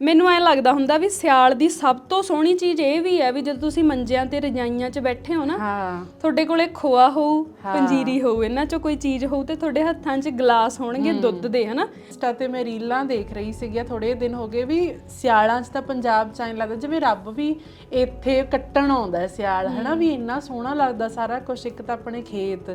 ਮੈਨੂੰ ਐ ਲੱਗਦਾ ਹੁੰਦਾ ਵੀ ਸਿਆਲ ਦੀ ਸਭ ਤੋਂ ਸੋਹਣੀ ਚੀਜ਼ ਇਹ ਵੀ ਹੈ ਵੀ ਜਦੋਂ ਤੁਸੀਂ ਮੰਜਿਆਂ ਤੇ ਰਜਾਈਆਂ 'ਚ ਬੈਠੇ ਹੋ ਨਾ ਹਾਂ। ਤੁਹਾਡੇ ਕੋਲੇ ਖੋਆ ਹੋਊ ਪੰਜੀਰੀ ਹੋਊ ਇਹਨਾਂ 'ਚੋਂ ਕੋਈ ਚੀਜ਼ ਹੋਊ ਤੇ ਤੁਹਾਡੇ ਹੱਥਾਂ 'ਚ ਗਲਾਸ ਹੋਣਗੇ ਦੁੱਧ ਦੇ ਹਨਾ? ਇੰਸਟਾ ਤੇ ਮੈਂ ਰੀਲਾਂ ਦੇਖ ਰਹੀ ਸੀਗੀ ਥੋੜੇ ਦਿਨ ਹੋ ਗਏ ਵੀ ਸਿਆਲਾਂ 'ਚ ਤਾਂ ਪੰਜਾਬ 'ਚ ਐਂ ਲੱਗਦਾ ਜਿਵੇਂ ਰੱਬ ਵੀ ਇੱਥੇ ਕੱਟਣ ਆਉਂਦਾ ਸਿਆਲ ਹਨਾ? ਵੀ ਇੰਨਾ ਸੋਹਣਾ ਲੱਗਦਾ ਸਾਰਾ ਕੁਝ ਇੱਕ ਤਾਂ ਆਪਣੇ ਖੇਤ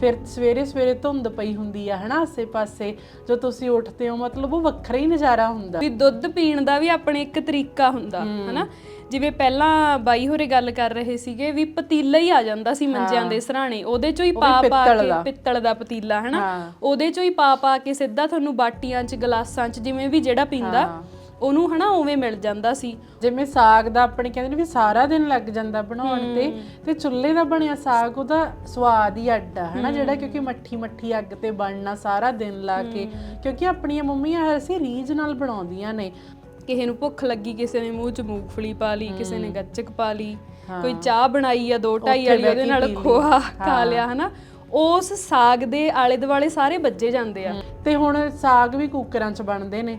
ਫਿਰ ਸਵੇਰੇ ਸਵੇਰੇ ਧੁੰਦ ਪਈ ਹੁੰਦੀ ਆ ਹਨਾ? ਆਸੇ-ਪਾਸੇ ਜੋ ਤੁਸੀਂ ਉੱਠਦੇ ਹੋ ਮਤਲਬ ਉਹ ਵੱਖਰਾ ਹੀ ਨਜ਼ਾਰਾ ਹੁੰਦਾ। ਵੀ ਦੁੱਧ ਪੀਣ ਦਾ ਵੀ ਆਪਣੇ ਇੱਕ ਤਰੀਕਾ ਹੁੰਦਾ ਹਨਾ? ਜਿਵੇਂ ਪਹਿਲਾਂ ਬਾਈ ਹੋਰੇ ਗੱਲ ਕਰ ਰਹੇ ਸੀਗੇ ਵੀ ਪਤੀਲਾ ਹੀ ਆ ਜਾਂਦਾ ਸੀ ਮੰਜਿਆਂ ਦੇ ਸਰਾਣੇ ਉਹਦੇ ਚੋਂ ਹੀ ਪਾ ਪਾ ਕੇ। ਪਿੱਤਲ ਦਾ। ਪਤੀਲਾ ਹਨਾ। ਉਹਦੇ ਚੋਂ ਹੀ ਪਾ ਪਾ ਕੇ ਸਿੱਧਾ ਤੁਹਾਨੂੰ ਬਾਟੀਆਂ 'ਚ ਗਲਾਸਾਂ 'ਚ ਜਿਵੇਂ ਵੀ ਜਿਹੜਾ ਪੀਂਦਾ। ਉਹਨੂੰ ਹਨਾ ਉਵੇਂ ਮਿਲ ਜਾਂਦਾ ਸੀ। ਜਿਵੇਂ ਸਾਗ ਦਾ ਆਪਣੇ ਕਹਿੰਦੇ ਨੇ ਵੀ ਸਾਰਾ ਦਿਨ ਲੱਗ ਜਾਂਦਾ ਬਣਾਉਣ ਤੇ ਤੇ ਚੁੱਲ੍ਹੇ ਦਾ ਬਣਿਆ ਸਾਗ ਉਹਦਾ ਸਵਾਦ ਹੀ ਅੱਡ ਆ ਹਨਾ? ਜਿਹੜਾ ਕਿਉਂਕਿ ਮੱਠੀ ਮੱਠੀ ਅੱਗ ਤੇ ਬਣਨਾ ਸਾਰਾ ਦਿਨ ਲਾ ਕੇ ਕਿਉਂਕਿ ਆਪਣੀਆਂ ਮੰਮੀਆਂ ਅਸੀਂ ਰੀਝ ਨਾਲ ਬਣਾਉਂਦੀਆਂ ਨੇ। ਕਿਸੇ ਨੂੰ ਭੁੱਖ ਲੱਗੀ ਕਿਸੇ ਨੇ ਮੂੰਹ 'ਚ ਮੂੰਗਫਲੀ ਪਾ ਲਈ ਕਿਸੇ ਨੇ ਗੱਚਕ ਪਾ ਲਈ ਕੋਈ ਚਾਹ ਬਣਾਈ ਆ ਦੋ ਢਾਈ ਵਾਲੀ ਉਹਦੇ ਨਾਲ ਖੋਆ ਖਾ ਲਿਆ ਹਨਾ? ਉਸ ਸਾਗ ਦੇ ਆਲੇ ਦੁਆਲੇ ਸਾਰੇ ਵੱਜੇ ਜਾਂਦੇ ਆ। ਤੇ ਹੁਣ ਸਾਗ ਵੀ ਕੁੱਕਰਾਂ 'ਚ ਬਣਦੇ ਨੇ।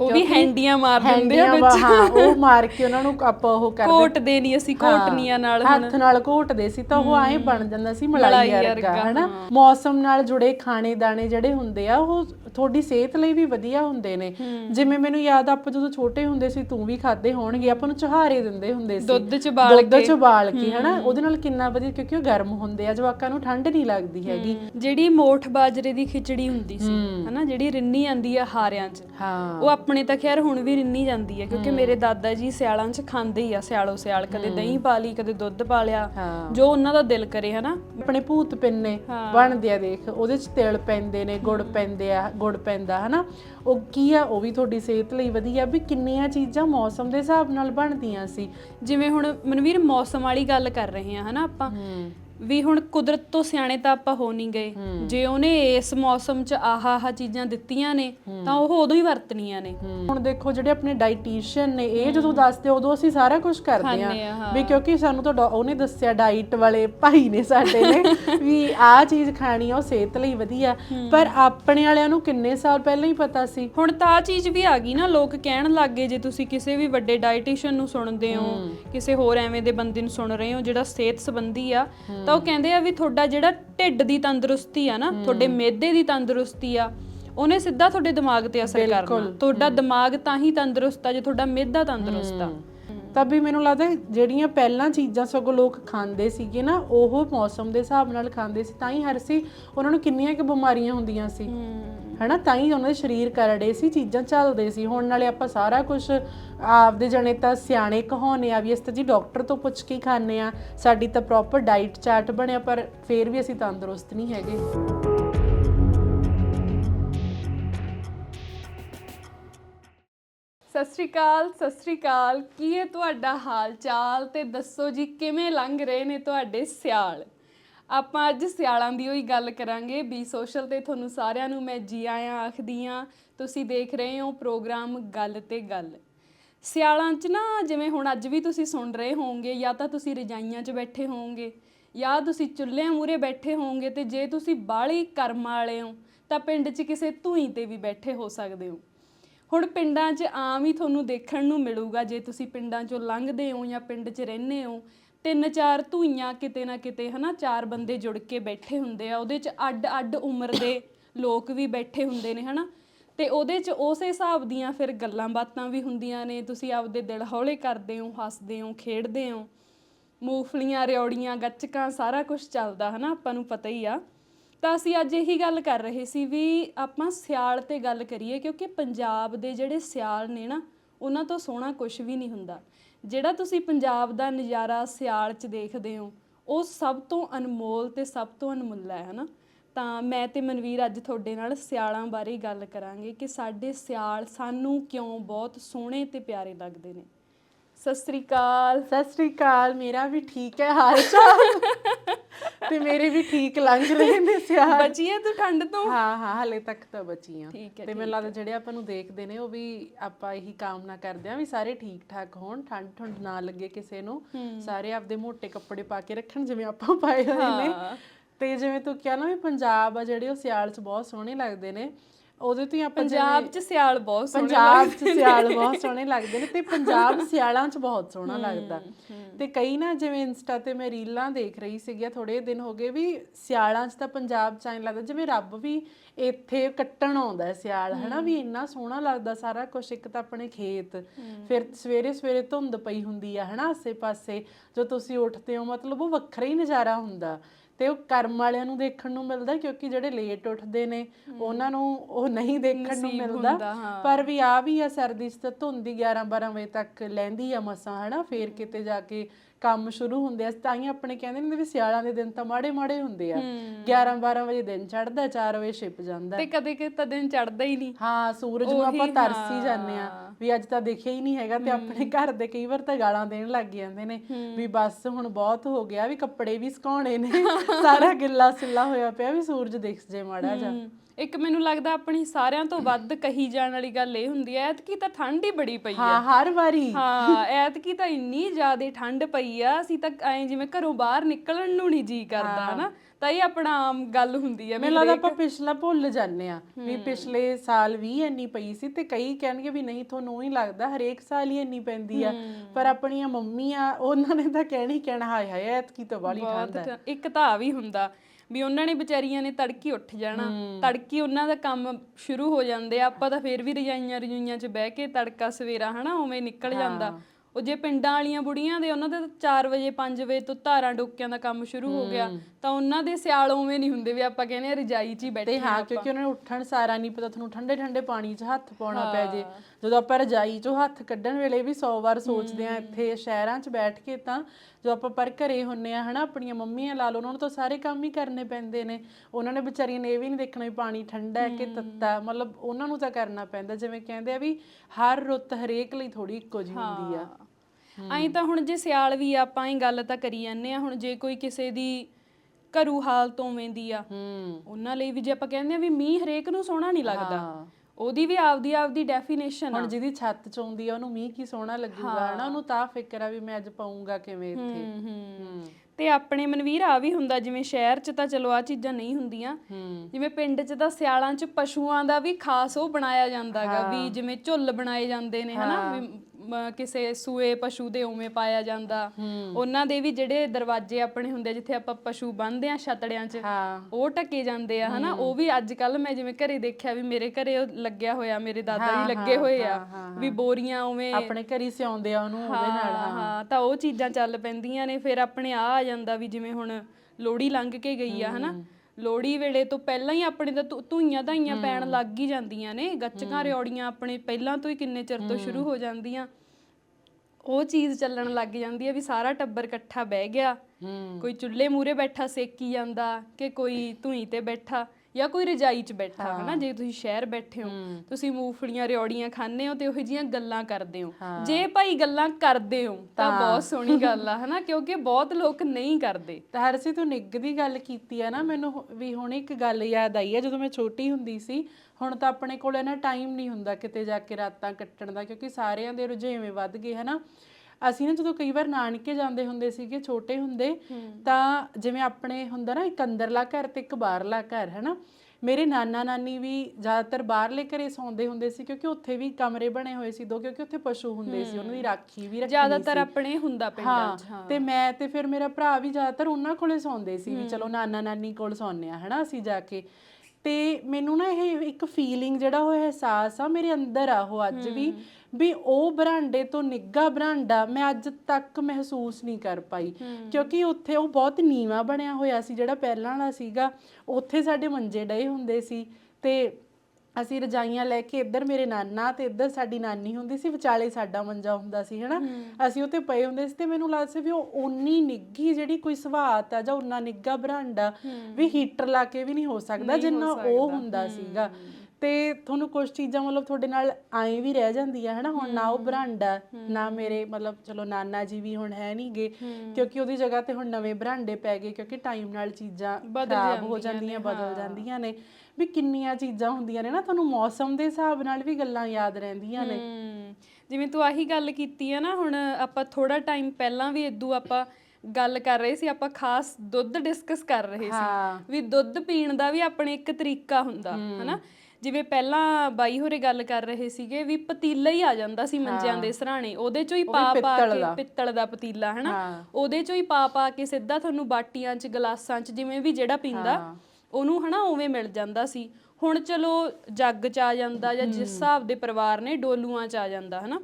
ਉਹ ਵੀ ਹੈਂਡੀਆਂ ਮਾਰ ਦਿੰਦੇ ਆ ਹੈਂਡੀਆਂ ਵਾ- ਹਾਂ ਉਹ ਮਾਰ ਕੇ ਉਹਨਾਂ ਨੂੰ ਆਪਾਂ ਉਹ ਕਰਦੇ। ਕੋਟਦੇ ਨਹੀਂ ਅਸੀਂ ਕੋਟਨੀਆਂ ਨਾਲ ਹੱਥ ਨਾਲ ਘੋਟਦੇ ਸੀ ਤਾਂ ਉਹ ਐਂ ਬਣ ਜਾਂਦਾ ਸੀ ਮਲਾਈ ਮਲਾਈ ਵਰਗਾ ਵਰਗਾ, ਹਨਾ? ਮੌਸਮ ਨਾਲ ਜੁੜੇ ਖਾਣੇ ਦਾਣੇ ਜਿਹੜੇ ਹੁੰਦੇ ਆ ਉਹ ਤੁਹਾਡੀ ਸਿਹਤ ਲਈ ਵੀ ਵਧੀਆ ਹੁੰਦੇ ਨੇ। ਜਿਵੇਂ ਮੈਨੂੰ ਯਾਦ ਆ, ਆਪਾਂ ਜਦੋਂ ਛੋਟੇ ਹੁੰਦੇ ਸੀ ਤੂੰ ਵੀ ਖਾਦੇ ਹੋਣਗੇ ਆਪਾਂ ਨੂੰ ਚੁਹਾਰੇ ਦਿੰਦੇ ਹੁੰਦੇ ਸੀ। ਦੁੱਧ 'ਚ ਬਾਲ ਦੁੱਧ ਚ ਉਬਾਲ ਕੇ ਹਨਾ? ਉਹਦੇ ਨਾਲ ਕਿੰਨਾ ਵਧੀਆ ਕਿਉਂਕਿ ਉਹ ਗਰਮ ਹੁੰਦੇ ਆ ਜਵਾਕਾਂ ਨੂੰ ਠੰਡ ਨਹੀਂ ਲੱਗਦੀ ਹੈਗੀ। ਜਿਹੜੀ ਮੋਠ ਬਾਜਰੇ ਦੀ ਖਿਚੜੀ ਹੁੰਦੀ ਸੀ ਹਨਾ? ਜਿਹੜੀ ਰਿੰਨੀ ਆਂਦੀ ਆ ਹਾਰਿਆਂ 'ਚ ਹਾਂ। ਉਹ ਆਪਣੇ ਤਾਂ ਖੈਰ ਹੁਣ ਵੀ ਰਿੰਨੀ ਜਾਂਦੀ ਹੈ ਕਿਉਂਕਿ ਮੇਰੇ ਦਾਦਾ ਜੀ ਸਿਆਲਾਂ 'ਚ ਖਾਂਦੇ ਹੀ ਆ ਸਿਆਲੋ ਸਿਆਲ ਕਦੇ ਦਹੀਂ ਪਾ ਲਈ ਕਦੇ ਦੁੱਧ ਪਾ ਲਿਆ। ਹਾਂ। ਜੋ ਉਹਨਾਂ ਦਾ ਦਿਲ ਕਰੇ ਹਨਾ? ਆਪਣੇ ਭੂਤ ਪਿੰਨੇ ਬਣਦੇ ਆ ਦੇਖ ਉਹਦੇ ਚ ਤਿਲ ਪੈਂਦੇ ਨੇ ਗੁੜ ਪੈਂਦੇ ਆ ਗੁੜ ਪੈਂਦਾ ਹਨਾ? ਉਹ ਕੀ ਆ ਉਹ ਵੀ ਤੁਹਾਡੀ ਸਿਹਤ ਲਈ ਵਧੀਆ ਵੀ ਕਿੰਨੀਆਂ ਚੀਜ਼ਾਂ ਮੌਸਮ ਦੇ ਹਿਸਾਬ ਨਾਲ ਬਣਦੀਆਂ ਸੀ। ਜਿਵੇਂ ਹੁਣ ਮਨਵੀਰ ਮੌਸਮ ਵਾਲੀ ਗੱਲ ਕਰ ਰਹੇ ਆ ਹਨਾ ਆਪਾਂ? ਵੀ ਹੁਣ ਕੁਦਰਤ ਤੋਂ ਸਿਆਣੇ ਤਾਂ ਆਪਾਂ ਹੋ ਨਹੀਂ ਗਏ। ਜੇ ਉਹਨੇ ਇਸ ਮੌਸਮ 'ਚ ਆਹ ਆਹ ਚੀਜ਼ਾਂ ਦਿੱਤੀਆਂ ਨੇ ਤਾਂ ਉਹ ਉਦੋਂ ਹੀ ਵਰਤਣੀਆਂ ਨੇ। ਹੁਣ ਦੇਖੋ ਜਿਹੜੇ ਆਪਣੇ ਡਾਈਟੀਸ਼ੀਅਨ ਨੇ ਇਹ ਜਦੋਂ ਦੱਸਦੇ ਉਦੋਂ ਅਸੀਂ ਸਾਰਾ ਕੁਝ ਕਰਦੇ ਆ, ਵੀ ਕਿਉਂਕਿ ਸਾਨੂੰ ਤਾਂ ਉਹਨੇ ਦੱਸਿਆ ਡਾਈਟ ਵਾਲੇ ਭਾਈ ਨੇ ਸਾਡੇ ਨੇ ਵੀ ਆਹ ਚੀਜ਼ ਖਾਣੀ ਆ ਉਹ ਸਿਹਤ ਲਈ ਵਧੀਆ। ਪਰ ਆਪਣੇ ਵਾਲਿਆਂ ਨੂੰ ਕਿੰਨੇ ਸਾਲ ਪਹਿਲਾਂ ਹੀ ਪਤਾ ਸੀ। ਹੁਣ ਤਾਂ ਆ ਚੀਜ਼ ਵੀ ਆ ਗਈ ਨਾ ਲੋਕ ਕਹਿਣ ਲੱਗ ਗਏ ਜੇ ਤੁਸੀਂ ਕਿਸੇ ਵੀ ਵੱਡੇ ਡਾਈਟੀਸ਼ੀਅਨ ਨੂੰ ਸੁਣਦੇ ਹੋ ਕਿਸੇ ਹੋਰ ਐਵੇਂ ਦੇ ਬੰਦੇ ਨੂੰ ਸੁਣ ਰਹੇ ਹੋ ਜਿਹੜਾ ਸਿਹਤ ਸੰਬੰਧੀ ਆ ਤਾਂ ਉਹ ਕਹਿੰਦੇ ਆ ਵੀ ਤੁਹਾਡਾ ਜਿਹੜਾ ਢਿੱਡ ਦੀ ਤੰਦਰੁਸਤੀ ਆ ਨਾ ਤੁਹਾਡੇ ਮਿਹਦੇ ਦੀ ਤੰਦਰੁਸਤੀ ਆ ਉਹਨੇ ਸਿੱਧਾ ਤੁਹਾਡੇ ਦਿਮਾਗ ਤੇ ਅਸਰ ਕਰਨਾ। ਤੁਹਾਡਾ ਦਿਮਾਗ ਤਾਂ ਹੀ ਤੰਦਰੁਸਤ ਆ ਜੇ ਤੁਹਾਡਾ ਮਿਹਦਾ ਤੰਦਰੁਸਤ ਆ। ਤਾਂ ਵੀ ਮੈਨੂੰ ਲੱਗਦਾ ਜਿਹੜੀਆਂ ਪਹਿਲਾਂ ਚੀਜ਼ਾਂ ਸਗੋਂ ਲੋਕ ਖਾਂਦੇ ਸੀਗੇ ਨਾ ਉਹ ਮੌਸਮ ਦੇ ਹਿਸਾਬ ਨਾਲ ਖਾਂਦੇ ਸੀ ਤਾਂ ਹੀ ਹਰ ਸੀ ਉਹਨਾਂ ਨੂੰ ਕਿੰਨੀਆਂ ਕਿ ਬਿਮਾਰੀਆਂ ਹੁੰਦੀਆਂ ਸੀ। ਹਨਾ, ਤਾਂ ਹੀ ਉਹਨਾਂ ਦੇ ਸਰੀਰ ਕਰੜੇ ਸੀ, ਚੀਜ਼ਾਂ ਚੱਲਦੇ ਸੀ। ਹੁਣ ਨਾਲੇ ਆਪਾਂ ਸਾਰਾ ਕੁਝ ਆਪਦੇ ਜਣੇ ਤਾਂ ਸਿਆਣੇ ਕਹਾਉਨੇ ਆ ਵੀ ਅਸੀਂ ਤਾਂ ਜੀ ਡਾਕਟਰ ਤੋਂ ਪੁੱਛ ਕੇ ਹੀ ਖਾਂਦੇ ਆ। ਸਾਡੀ ਤਾਂ ਪ੍ਰੋਪਰ ਡਾਈਟ ਚਾਰਟ ਬਣਿਆ, ਪਰ ਫੇਰ ਵੀ ਅਸੀਂ ਤੰਦਰੁਸਤ ਨਹੀਂ ਹੈਗੇ। ਸਤਿ ਸ਼੍ਰੀ ਅਕਾਲ, ਸਤਿ ਸ਼੍ਰੀ ਅਕਾਲ। ਕੀ ਹੈ ਤੁਹਾਡਾ ਹਾਲ ਚਾਲ? ਤੇ ਦੱਸੋ ਜੀ, ਕਿਵੇਂ ਲੰਘ ਰਹੇ ਨੇ ਤੁਹਾਡੇ ਸਿਆਲ? ਆਪਾਂ ਅੱਜ ਸਿਆਲਾਂ ਦੀ ਹੋਈ ਗੱਲ ਕਰਾਂਗੇ ਬੀ ਸੋਸ਼ਲ ਤੇ ਤੁਹਾਨੂੰ ਸਾਰਿਆਂ ਨੂੰ ਮੈਂ ਜੀ ਆਇਆਂ ਆਖਦੀ ਆਂ, ਤੁਸੀਂ ਦੇਖ ਰਹੇ ਹੋ ਪ੍ਰੋਗਰਾਮ ਗੱਲ ਤੇ ਗੱਲ। ਸਿਆਲਾਂ 'ਚ ਨਾ ਜਿਵੇਂ ਹੁਣ ਅੱਜ ਵੀ ਤੁਸੀਂ ਸੁਣ ਰਹੇ ਹੋਵੋਗੇ, ਜਾਂ ਤਾਂ ਤੁਸੀਂ ਰਜਾਈਆਂ 'ਚ ਬੈਠੇ ਹੋਵੋਗੇ, ਜਾਂ ਤੁਸੀਂ ਚੁੱਲ੍ਹਿਆਂ ਮੂਰੇ ਬੈਠੇ ਹੋਵੋਗੇ, ਤੇ ਜੇ ਤੁਸੀਂ ਬਾਹਲੀ ਕਰਮ ਵਾਲੇ ਹੋ, ਤਾਂ ਪਿੰਡ 'ਚ ਕਿਸੇ ਧੂਈ ਤੇ ਵੀ ਬੈਠੇ ਹੋ ਸਕਦੇ ਹੋ। ਹੁਣ ਪਿੰਡਾਂ 'ਚ ਆਮ ਹੀ ਤੁਹਾਨੂੰ ਦੇਖਣ ਨੂੰ ਮਿਲੂਗਾ, ਜੇ ਤੁਸੀਂ ਪਿੰਡਾਂ 'ਚੋਂ ਲੰਘਦੇ ਹੋ ਜਾਂ ਪਿੰਡ 'ਚ ਰਹਿੰਦੇ ਹੋ ਤਿੰਨ ਚਾਰ ਧੂਈਆਂ ਕਿਤੇ ਨਾ ਕਿਤੇ, ਹਨਾ, ਚਾਰ ਬੰਦੇ ਜੁੜ ਕੇ ਬੈਠੇ ਹੁੰਦੇ ਆ, ਉਹਦੇ 'ਚ ਅੱਡ-ਅੱਡ ਉਮਰ ਦੇ ਲੋਕ ਵੀ ਬੈਠੇ ਹੁੰਦੇ ਨੇ, ਹਨਾ। ਤੇ ਉਹਦੇ 'ਚ ਉਸੇ ਹਿਸਾਬ ਦੀਆਂ ਫਿਰ ਗੱਲਾਂ ਬਾਤਾਂ ਵੀ ਹੁੰਦੀਆਂ ਨੇ, ਤੁਸੀਂ ਆਪਦੇ ਦਿਲ ਹੌਲੇ ਕਰਦੇ ਹੋ, ਹੱਸਦੇ ਹੋ, ਖੇਡਦੇ ਹੋ, ਮੂੰਗਫਲੀਆਂ ਰਿਉੜੀਆਂ ਗੱਚਕਾਂ, ਸਾਰਾ ਕੁਝ ਚੱਲਦਾ, ਹਨਾ, ਆਪਾਂ ਨੂੰ ਪਤਾ ਹੀ ਆ। ਤਾਂ ਅਸੀਂ ਅੱਜ ਇਹੀ ਗੱਲ ਕਰ ਰਹੇ ਸੀ ਵੀ ਆਪਾਂ ਸਿਆਲ ਤੇ ਗੱਲ ਕਰੀਏ, ਕਿਉਂਕਿ ਪੰਜਾਬ ਦੇ ਜਿਹੜੇ ਸਿਆਲ ਨੇ ਨਾ, ਉਹਨਾਂ ਤੋਂ ਸੋਹਣਾ ਕੁਝ ਵੀ ਨਹੀਂ ਹੁੰਦਾ। ਜਿਹੜਾ ਤੁਸੀਂ ਪੰਜਾਬ ਦਾ ਨਜ਼ਾਰਾ ਸਿਆਲ 'ਚ ਦੇਖਦੇ ਹੋ, ਉਹ ਸਭ ਤੋਂ ਅਨਮੋਲ ਤੇ ਸਭ ਤੋਂ ਅਨਮੁੱਲਾ ਹੈ, ਹਨਾ? ਤਾਂ ਮੈਂ ਤੇ ਮਨਵੀਰ ਅੱਜ ਤੁਹਾਡੇ ਨਾਲ ਸਿਆਲਾਂ ਬਾਰੇ ਗੱਲ ਕਰਾਂਗੇ ਕਿ ਸਾਡੇ ਸਿਆਲ ਸਾਨੂੰ ਕਿਉਂ ਬਹੁਤ ਸੋਹਣੇ ਤੇ ਪਿਆਰੇ ਲੱਗਦੇ ਨੇ। ਸਤਿ ਸ੍ਰੀ ਅਕਾਲ। ਸਤਿ ਸ੍ਰੀ ਅਕਾਲ ਮੇਰਾ ਵੀ ਠੀਕ ਹੈ ਹਾਲ ਚਾਲ? ਤੇ ਮੇਰੇ ਵੀ ਠੀਕ ਲੰਘ ਰਹੇ ਨੇ ਸਿਆਲ। ਬਚੀਏ ਤੂੰ ਠੰਡ ਤੋਂ? ਹਾਂ ਹਾਂ ਹਲੇ ਤੱਕ ਤਾਂ ਹੈ, ਤੇ ਮੈਨੂੰ ਲੱਗਦਾ ਜਿਹੜੇ ਆਪਾਂ ਨੂੰ ਦੇਖਦੇ ਨੇ ਉਹ ਵੀ ਆਪਾਂ ਇਹੀ ਕਾਮਨਾ ਕਰਦੇ ਆ ਵੀ ਸਾਰੇ ਠੀਕ ਠਾਕ ਹੋਣ ਠੰਡ ਠੰਡ ਨਾ ਲੱਗੇ ਕਿਸੇ ਨੂੰ। ਸਾਰੇ ਆਪਦੇ ਮੋٹے ਕੱਪੜੇ ਪਾ ਕੇ ਰੱਖਣ ਜਿਵੇਂ ਆਪਾਂ ਪਾਏ ਹੋਏ ਨੇ। ਤੇ ਜਿਵੇਂ ਤੂੰ ਕਿਹਾ ਨਾ ਵੀ ਪੰਜਾਬ ਆ ਜਿਹੜੇ ਉਹ ਸਿਆਲ 'ਚ ਬਹੁਤ ਸੋਹਣੇ ਲੱਗਦੇ ਨੇ। ਉਹਦੇ ਤੋਂ ਹੀ ਆਪਾਂ ਪੰਜਾਬ 'ਚ ਸਿਆਲ ਬਹੁਤ ਸੋਹਣੇ ਪੰਜਾਬ 'ਚ ਸਿਆਲ ਬਹੁਤ ਸੋਹਣੇ ਲੱਗਦੇ ਨੇ ਤੇ ਪੰਜਾਬ ਸਿਆਲਾਂ 'ਚ ਬਹੁਤ ਸੋਹਣਾ ਲੱਗਦਾ। ਤੇ ਕਈ ਨਾ ਜਿਵੇਂ ਇੰਸਟਾ ਤੇ ਮੈਂ ਰੀਲਾਂ ਦੇਖ ਰਹੀ ਸੀਗੀ ਥੋੜੇ ਦਿਨ ਹੋ ਗਏ ਵੀ ਸਿਆਲਾਂ 'ਚ ਤਾਂ ਪੰਜਾਬ 'ਚ ਐਂ ਲੱਗਦਾ ਜਿਵੇਂ ਰੱਬ ਵੀ ਇੱਥੇ ਕੱਟਣ ਆਉਂਦਾ ਸਿਆਲ ਹਨਾ ਵੀ ਇੰਨਾ ਸੋਹਣਾ ਲੱਗਦਾ ਸਾਰਾ ਕੁਝ ਇੱਕ ਤਾਂ ਆਪਣੇ ਖੇਤ ਫਿਰ ਸਵੇਰੇ ਸਵੇਰੇ ਧੁੰਦ ਪਈ ਹੁੰਦੀ ਆ ਹਨਾ ਆਸੇ-ਪਾਸੇ ਜੋ ਤੁਸੀਂ ਉੱਠਦੇ ਹੋ ਮਤਲਬ ਉਹ ਵੱਖਰਾ ਹੀ ਨਜ਼ਾਰਾ ਹੁੰਦਾ। ਤੇ ਉਹ ਕਰਮ ਵਾਲਿਆਂ ਨੂੰ ਦੇਖਣ ਨੂੰ ਮਿਲਦਾ ਕਿਉਂਕਿ ਜਿਹੜੇ ਲੇਟ ਉੱਠਦੇ ਨੇ ਉਹਨਾਂ ਨੂੰ ਉਹ ਨਹੀਂ ਦੇਖਣ ਨੂੰ ਮਿਲਦਾ। ਪਰ ਵੀ ਆ ਵੀ ਆ ਸਰਦੀ 'ਚ ਤਾਂ ਧੁੰਦ ਹੀ 11 12 ਵਜੇ ਤੱਕ ਲੈਂਦੀ ਆ ਮਸਾਂ ਹਨਾ? ਫੇਰ ਕਿਤੇ ਜਾ ਕੇ ਕੰਮ ਸ਼ੁਰੂ ਹੁੰਦੇ ਆ। ਤਾਂ ਹੀ ਆਪਣੇ ਕਹਿੰਦੇ ਨੇ ਵੀ ਸਿਆਲਾਂ ਦੇ ਦਿਨ ਤਾਂ ਮਾੜੇ ਮਾੜੇ ਹੁੰਦੇ ਆ। 11 12 ਵਜੇ ਦਿਨ ਚੜਦਾ 4 ਵਜੇ ਛਿਪ ਜਾਂਦਾ। ਤੇ ਕਦੇ ਕਿਤੇ ਤਾਂ ਦਿਨ ਚੜਦਾ ਹੀ ਨਹੀਂ। ਹਾਂ ਸੂਰਜ ਨੂੰ ਆਪਾਂ ਤਰਸ ਜਾਂਦੇ ਆ ਵੀ ਅੱਜ ਤਾਂ ਦੇਖਿਆ ਹੀ ਨਹੀਂ ਹੈਗਾ ਤੇ ਆਪਣੇ ਘਰ ਦੇ ਕਈ ਵਾਰ ਤਾਂ ਗਾਲਾਂ ਦੇਣ ਲੱਗ ਜਾਂਦੇ ਨੇ ਵੀ ਬਸ ਹੁਣ ਬਹੁਤ ਹੋ ਗਿਆ ਵੀ ਕੱਪੜੇ ਵੀ ਸੁਕਾਉਣੇ ਨੇ ਸਾਰਾ ਗਿੱਲਾ ਸਿੱਲਾ ਹੋਇਆ ਪਿਆ ਵੀ ਸੂਰਜ ਦਿਖ ਜੇ ਮਾੜਾ ਜਾ ਇੱਕ ਮੈਨੂੰ ਲੱਗਦਾ ਆਪਣੀ ਸਾਰਿਆਂ ਤੋਂ ਵੱਧ ਕਹੀ ਜਾਣ ਵਾਲੀ ਗੱਲ ਇਹ ਹੁੰਦੀ ਐ ਐਤਕੀ ਤਾਂ ਠੰਡ ਹੀ ਬੜੀ ਪਈ ਆ ਹਾਂ ਹਰ ਵਾਰੀ। ਹਾਂ ਐਤਕੀ ਤਾਂ ਇੰਨੀ ਜ਼ਿਆਦਾ ਠੰਡ ਪਈ ਆ ਅਸੀਂ ਤਾਂ ਐ ਜਿਵੇਂ ਘਰੋਂ ਬਾਹਰ ਨਿਕਲਣ ਨੂੰ ਨਹੀਂ ਜੀ ਕਰਦਾ ਹਨਾ। ਤਾਂ ਇਹ ਆਪਣਾ ਆਮ ਗੱਲ ਹੁੰਦੀ ਹੈ ਮੈਨੂੰ ਲੱਗਦਾ ਆਪਾਂ ਪਿਛਲਾ ਭੁੱਲ ਜਾਂਦੇ ਆ ਵੀ ਪਿਛਲੇ ਸਾਲ ਵੀ ਇੰਨੀ ਪਈ ਸੀ ਤੇ ਕਈ ਕਹਿਣਗੇ ਵੀ ਨਹੀਂ ਤੁਹਾਨੂੰ ਹੀ ਲੱਗਦਾ ਹਰੇਕ ਸਾਲ ਹੀ ਇੰਨੀ ਪੈਂਦੀ ਆ। ਪਰ ਆਪਣੀਆਂ ਮੰਮੀਆਂ ਉਹਨਾਂ ਨੇ ਤਾਂ ਕਹਿਣੀ ਕਹਿਣਾ ਹਾਏ ਹਾਏ ਐਤਕੀ ਤਾਂ ਬਾਲੀ ਠੰਡ ਹੈ। ਇੱਕ ਤਾਂ ਆ ਵੀ ਹੁੰਦਾ ਵੀ ਉਹਨਾਂ ਨੇ ਵਿਚਾਰੀਆਂ ਨੇ ਤੜਕੀ ਉੱਠ ਜਾਣਾ ਤੜਕੀ ਉਹਨਾਂ ਦਾ ਕੰਮ ਸ਼ੁਰੂ ਹੋ ਜਾਂਦੇ ਆ ਆਪਾਂ ਤਾਂ ਫੇਰ ਵੀ ਰਜਾਈਆਂ ਰਜੂਈਆਂ 'ਚ ਬਹਿ ਕੇ ਤੜਕਾ ਸਵੇਰਾ ਹਨਾ ਉਵੇਂ ਨਿਕਲ ਜਾਂਦਾ। ਉਹ ਜੇ ਪਿੰਡਾਂ ਵਾਲੀਆਂ ਬੁੜੀਆਂ ਦੇ ਉਹਨਾਂ ਦੇ 4 ਵਜੇ 5 ਵਜੇ ਤੋਂ ਧਾਰਾਂ ਡੋਕਿਆਂ ਦਾ ਕੰਮ ਸ਼ੁਰੂ ਹੋ ਗਿਆ। ਤਾਂ ਉਹਨਾਂ ਦੇ ਸਿਆਲ ਉਵੇਂ ਨਹੀਂ ਹੁੰਦੇ ਵੀ ਆਪਾਂ ਕਹਿੰਦੇ ਆ ਰਜਾਈ 'ਚ ਹੀ ਬੈਠੇ ਤੇ ਹਾਂ ਕਿਉਂਕਿ ਉਹਨਾਂ ਨੂੰ ਉੱਠਣ ਸਾਰਾ ਨਹੀਂ ਪਤਾ ਤੁਹਾਨੂੰ ਠੰਡੇ ਠੰਡੇ ਪਾਣੀ 'ਚ ਹੱਥ ਪਾਉਣਾ ਪੈ ਜੇ। ਜਦੋਂ ਆਪਾਂ ਰਜਾਈ 'ਚੋਂ ਹੱਥ ਕੱਢਣ ਵੇਲੇ ਵੀ 100 ਵਾਰ ਸੋਚਦੇ ਆ ਇੱਥੇ ਸ਼ਹਿਰਾਂ 'ਚ ਬੈਠ ਕੇ ਤਾਂ ਜੋ ਆਪਾਂ ਪਰ ਘਰੇ ਹੁੰਨੇ ਆ ਹਨਾ ਆਪਣੀਆਂ ਮੰਮੀਆਂ ਲਾ ਲਓ ਉਹਨਾਂ ਨੂੰ ਤਾਂ ਸਾਰੇ ਕੰਮ ਹੀ ਕਰਨੇ ਪੈਂਦੇ ਨੇ। ਉਹਨਾਂ ਨੇ ਵਿਚਾਰੀਆਂ ਨੇ ਇਹ ਵੀ ਨਹੀਂ ਦੇਖਣਾ ਵੀ ਪਾਣੀ ਠੰਡਾ ਹੈ ਕਿ ਤੱਤਾ ਮਤਲਬ ਉਹਨਾਂ ਨੂੰ ਤਾਂ ਕਰਨਾ ਪੈਂਦਾ ਜਿਵੇਂ ਕਹਿੰਦੇ ਆ ਵੀ ਹਰ ਰੁੱਤ ਹਰੇਕ ਲਈ ਥੋੜੀ ਇੱਕੋ ਜਿਹੀ ਹੁੰਦੀ ਆ। ਐਂ ਤਾਂ ਹੁਣ ਜੇ ਸਿਆਲ ਵੀ ਆ, ਆਪਾਂ ਹੀ ਗੱਲ ਤਾਂ ਕਰੀ ਜਾਂਦੇ ਆ ਹੁਣ ਜੇ ਕੋਈ ਕਿਸੇ ਦੀ ਘਰੂ ਹਾਲਤ ਉਵੇਂ ਦੀ ਆ। ਹੂੰ। ਉਹਨਾਂ ਲਈ ਵੀ ਜੇ ਆਪਾਂ ਕਹਿੰਦੇ ਆ ਵੀ ਮੀਂਹ ਹਰੇਕ ਨੂੰ ਸੋਹਣਾ ਨਹੀਂ ਲੱਗਦਾ। ਉਹਦੀ ਵੀ ਆਪਦੀ ਆਪਦੀ ਡੈਫੀਨੇਸ਼ਨ ਆ। ਹੁਣ ਜਿਹਦੀ ਛੱਤ ਚ ਆਉਂਦੀ ਆ ਉਹਨੂੰ ਮੀਂਹ ਕੀ ਸੋਹਣਾ ਲੱਗੂਗਾ ਹਨਾ ਉਹਨੂੰ ਤਾਂ ਫਿਕਰ ਆ ਵੀ ਮੈਂ ਅੱਜ ਪਾਉਂਗਾ ਕਿਵੇਂ ਇੱਥੇ। ਹੂੰ ਤੇ ਆਪਣੇ ਮਨਵੀਰ ਆ ਵੀ ਹੁੰਦਾ ਜਿਵੇਂ ਸ਼ਹਿਰ 'ਚ ਤਾਂ ਚਲੋ ਆ ਚੀਜ਼ਾਂ ਨਹੀਂ ਹੁੰਦੀਆਂ। ਹੂੰ। ਜਿਵੇਂ ਪਿੰਡ 'ਚ ਤਾਂ ਸਿਆਲਾਂ 'ਚ ਪਸ਼ੂਆਂ ਦਾ ਵੀ ਖਾਸ ਉਹ ਬਣਾਇਆ ਜਾਂਦਾਗਾ ਵੀ ਜਿਵੇਂ ਝੁੱਲ ਬਣਾਏ ਜਾਂਦੇ ਨੇ ਹਨਾ ਵੀ ਕਿਸੇ ਸੂਏ ਪਸ਼ੂ ਦੇ ਉਵੇਂ ਪਾਇਆ ਜਾਂਦਾ। ਉਹਨਾਂ ਦੇ ਵੀ ਜਿਹੜੇ ਦਰਵਾਜ਼ੇ ਆਪਣੇ ਹੁੰਦੇ ਆ, ਜਿੱਥੇ ਆਪਾਂ ਪਸ਼ੂ ਬੰਨ੍ਹਦੇ ਆ ਛਤੜਿਆਂ 'ਚ ਹਾਂ। ਉਹ ਟਕੇ ਜਾਂਦੇ ਆ ਹਨਾ? ਉਹ ਵੀ ਅੱਜ ਕੱਲ ਮੈਂ ਜਿਵੇਂ ਘਰੇ ਦੇਖਿਆ ਵੀ ਮੇਰੇ ਘਰੇ ਉਹ ਲੱਗਿਆ ਹੋਇਆ ਮੇਰੇ ਦਾਦਾ ਜੀ ਲੱਗੇ ਹੋਏ ਆ ਵੀ ਬੋਰੀਆਂ ਉਵੇਂ ਆਪਣੇ ਘਰੀ ਸਿਆਉਂਦੇ ਆ ਉਹਨੂੰ ਉਹਦੇ ਨਾਲ ਹਾਂ। ਹਾਂ ਤਾਂ ਉਹ ਚੀਜ਼ਾਂ ਚੱਲ ਪੈਂਦੀਆਂ ਨੇ ਫਿਰ ਆਪਣੇ ਆ ਆ ਜਾਂਦਾ ਵੀ ਜਿਵੇਂ ਹੁਣ ਲੋਹੜੀ ਲੰਘ ਕੇ ਗਈ ਆ ਹਨਾ? ਲੋਹੜੀ ਵੇਲੇ ਤੋਂ ਪਹਿਲਾਂ ਹੀ ਆਪਣੇ ਤਾਂ ਧੂ- ਧੂਈਆਂ ਧਾਈਆਂ ਪੈਣ ਲੱਗ ਹੀ ਜਾਂਦੀਆਂ ਨੇ। ਗੱਚਕਾਂ ਰਿਓੜੀਆਂ ਆਪਣੇ ਪਹਿਲਾਂ ਤੋਂ ਹੀ ਕਿੰਨੇ ਚਿਰ ਤੋਂ ਸ਼ੁਰੂ ਹੋ। ਜਾਂਦੀਆਂ। ਉਹ ਚੀਜ਼ ਚੱਲਣ ਲੱਗ ਜਾਂਦੀ ਹੈ ਵੀ ਸਾਰਾ ਟੱਬਰ ਇਕੱਠਾ ਬਹਿ ਗਿਆ। ਕੋਈ ਚੁੱਲ੍ਹੇ ਮੂਰੇ ਬੈਠਾ ਸੇਕੀ ਜਾਂਦਾ ਕਿ ਕੋਈ ਧੂਈ ਤੇ ਬੈਠਾ। ਜਾਂ ਕੋਈ ਰਜਾਈ 'ਚ ਬੈਠਾ ਹਨਾ ਜੇ ਤੁਸੀਂ ਸ਼ਹਿਰ ਬੈਠੇ ਹੋ ਤੁਸੀਂ ਮੂੰਗਫਲੀਆਂ ਰਿਓੜੀਆਂ ਖਾਂਦੇ ਹੋ ਤੇ ਉਹੋ ਜੀਆਂ ਗੱਲਾਂ ਕਰਦੇ ਹੋ। ਜੇ ਭਾਈ ਗੱਲਾਂ ਕਰਦੇ ਹੋ ਤਾਂ ਬਹੁਤ ਸੋਹਣੀ ਗੱਲ ਆ ਹਨਾ ਕਿਉਂਕਿ ਬਹੁਤ ਲੋਕ ਨਹੀਂ ਕਰਦੇ। ਤਾਂ ਹਰਸੀ ਤੂੰ ਨਿੱਗ ਦੀ ਗੱਲ ਕੀਤੀ ਆ ਨਾ ਮੈਨੂੰ ਵੀ ਹੁਣ ਇੱਕ ਗੱਲ ਯਾਦ ਆਈ ਆ ਜਦੋਂ ਮੈਂ ਛੋਟੀ ਹੁੰਦੀ ਸੀ ਹੁਣ ਤਾਂ ਆਪਣੇ ਕੋਲ ਇਹਨਾਂ ਟਾਈਮ ਨਹੀਂ ਹੁੰਦਾ ਕਿਤੇ ਜਾ ਕੇ ਰਾਤਾਂ ਕੱਟਣ ਦਾ ਕਿਉਂਕਿ ਸਾਰਿਆਂ ਦੇ ਰੁਝੇਵੇਂ ਵੱਧ ਗਏ ਹਨਾ। ਅਸੀਂ ਨਾ ਜਦੋਂ ਕਈ ਵਾਰ ਨਾਨਕੇ ਜਾਂਦੇ ਹੁੰਦੇ ਸੀਗੇ ਛੋਟੇ ਹੁੰਦੇ ਤਾਂ ਜਿਵੇਂ ਆਪਣੇ ਹੁੰਦਾ ਨਾ ਇੱਕ ਅੰਦਰਲਾ ਘਰ ਤੇ ਇੱਕ ਬਾਹਰਲਾ ਘਰ ਹਨਾ? ਮੇਰੇ ਨਾਨਾ ਨਾਨੀ ਵੀ ਜ਼ਿਆਦਾਤਰ ਬਾਹਰਲੇ ਘਰੇ ਸੌਂਦੇ ਹੁੰਦੇ ਸੀ ਕਿਉਂਕਿ ਉੱਥੇ ਵੀ ਕਮਰੇ ਬਣੇ ਹੋਏ ਸੀ ਦੋ ਕਿਉਂਕਿ ਉੱਥੇ ਪਸ਼ੂ ਹੁੰਦੇ ਸੀ ਉਹਨਾਂ ਦੀ ਰਾਖੀ ਵੀ ਰੱਖਣੀ ਜ਼ਿਆਦਾਤਰ ਆਪਣੇ ਹੁੰਦਾ ਪਿੰਡਾਂ 'ਚ ਹਾਂ। ਤੇ ਮੈਂ ਤੇ ਫਿਰ ਮੇਰਾ ਭਰਾ ਵੀ ਜ਼ਿਆਦਾਤਰ ਉਹਨਾਂ ਕੋਲੇ ਸੌਂਦੇ ਸੀ ਵੀ ਚਲੋ ਨਾਨਾ ਨਾਨੀ ਕੋਲ ਸੌਂਨੇ ਆ ਹਨਾ ਅਸੀਂ ਜਾ ਕੇ। ਤੇ ਮੈਨੂੰ ਨਾ ਇਹ ਇੱਕ ਫੀਲਿੰਗ ਜਿਹੜਾ ਉਹ ਅਹਿਸਾਸ ਆ ਮੇਰੇ ਅੰਦਰ ਆ ਉਹ ਅੱਜ ਵੀ। ਵੀ ਉਹ ਬਰਾਂਡੇ ਤੋਂ ਨਿੱਗਾ ਬਰਾਂਡਾ ਮੈਂ ਅੱਜ ਤੱਕ ਮਹਿਸੂਸ ਨਹੀਂ ਕਰ ਪਾਈ। ਕਿਉਂਕਿ ਉੱਥੇ ਉਹ ਬਹੁਤ ਨੀਵਾ ਬਣਿਆ ਹੋਇਆ ਸੀ ਜਿਹੜਾ ਪਹਿਲਾਂ ਵਾਲਾ ਸੀਗਾ। ਉੱਥੇ ਸਾਡੇ ਮੰਜੇ ਡਏ ਹੁੰਦੇ ਸੀ ਤੇ ਅਸੀਂ ਰਜਾਈਆਂ ਲੈ ਕੇ ਇੱਧਰ ਮੇਰੇ ਨਾਨਾ ਤੇ ਇੱਧਰ ਸਾਡੀ ਨਾਨੀ ਹੁੰਦੀ ਸੀ ਵਿਚਾਲੇ ਸਾਡਾ ਮੰਜਾ ਹੁੰਦਾ ਸੀ ਹਨਾ? ਅਸੀਂ ਉੱਤੇ ਪਏ ਹੁੰਦੇ ਸੀ ਤੇ ਮੈਨੂੰ ਲੱਗਦਾ ਸੀ ਵੀ ਉਹ ਓਨੀ ਨਿੱਗੀ ਜਿਹੜੀ ਕੋਈ ਸੁਭਾਤ ਆ ਜਾਂ ਉਨਾ ਨਿੱਗਾ ਬਰਾਂਡਾ ਵੀ ਹੀਟਰ ਲਾ ਕੇ ਵੀ ਨਹੀਂ ਹੋ ਸਕਦਾ ਜਿੰਨਾ ਉਹ ਹੁੰਦਾ ਸੀਗਾ। ਤੇ ਤੁਹਾਨੂੰ ਕੁਝ ਚੀਜ਼ਾਂ ਮਤਲਬ ਤੁਹਾਡੇ ਨਾਲ ਐਂ ਵੀ ਰਹਿ ਜਾਂਦੀਆਂ ਹਨਾ? ਹੁਣ ਨਾ ਉਹ ਬਰਾਂਡਾ ਨਾ ਮੇਰੇ ਮਤਲਬ ਚਲੋ ਨਾਨਾ ਜੀ ਵੀ ਹੁਣ ਹੈ ਨਹੀਂਗੇ ਕਿਉਂਕਿ ਉਹਦੀ ਜਗ੍ਹਾ ਤੇ ਹੁਣ ਨਵੇਂ ਬਰਾਂਡੇ ਪੈ ਗਏ ਕਿਉਂਕਿ ਟਾਈਮ ਨਾਲ ਚੀਜ਼ਾਂ ਖਰਾਬ ਹੋ ਜਾਂਦੀਆਂ ਬਦਲ ਜਾਂਦੀਆਂ ਨੇ। ਵੀ ਕਿੰਨੀਆਂ ਚੀਜ਼ਾਂ ਹੁੰਦੀਆਂ ਨੇ ਨਾ ਤੁਹਾਨੂੰ ਮੌਸਮ ਦੇ ਹਿਸਾਬ ਨਾਲ ਵੀ ਗੱਲਾਂ ਯਾਦ ਰਹਿੰਦੀਆਂ ਨੇ। ਜਿਵੇਂ ਤੂੰ ਆਹੀ ਗੱਲ ਕੀਤੀ ਆ ਨਾ ਹੁਣ ਆਪਾਂ ਥੋੜਾ ਟਾਈਮ ਪਹਿਲਾਂ ਵੀ ਇਦੋਂ ਆਪਾਂ ਗੱਲ ਕਰ ਰਹੇ ਸੀ ਆਪਾਂ ਖਾਸ ਦੁੱਧ ਡਿਸਕਸ ਕਰ ਰਹੇ ਸੀ ਵੀ ਦੁੱਧ ਪੀਣ ਦਾ ਵੀ ਆਪਣੇ ਇੱਕ ਤਰੀਕਾ ਹੁੰਦਾ ਹਨਾ? ਜਿਵੇਂ ਪਹਿਲਾਂ ਬਾਈ ਹੋਰੇ ਗੱਲ ਕਰ ਰਹੇ ਸੀਗੇ ਵੀ ਪਤੀਲਾ ਹੀ ਆ ਜਾਂਦਾ ਸੀ ਮੰਜਿਆਂ ਦੇ ਸਰਾਣੇ ਉਹਦੇ ਚੋਂ ਹੀ ਪਾ ਪਾ ਕੇ। ਪਿੱਤਲ ਦਾ। ਪਤੀਲਾ ਹਨਾ। ਉਹਦੇ ਚੋਂ ਹੀ ਪਾ ਪਾ ਕੇ ਸਿੱਧਾ ਤੁਹਾਨੂੰ ਬਾਟੀਆਂ 'ਚ ਗਲਾਸਾਂ 'ਚ ਜਿਵੇਂ ਵੀ ਜਿਹੜਾ ਪੀਂਦਾ ਉਹਨੂੰ ਹਨਾ ਉਵੇਂ ਮਿਲ ਜਾਂਦਾ ਸੀ। ਹੁਣ ਚਲੋ ਜੱਗ 'ਚ ਆ ਜਾਂਦਾ ਜਾਂ ਜਿਸ ਹਿਸਾਬ ਦੇ ਪਰਿਵਾਰ ਨੇ ਡੋਲੂਆਂ 'ਚ ਆ ਜਾਂਦਾ ਹਨਾ?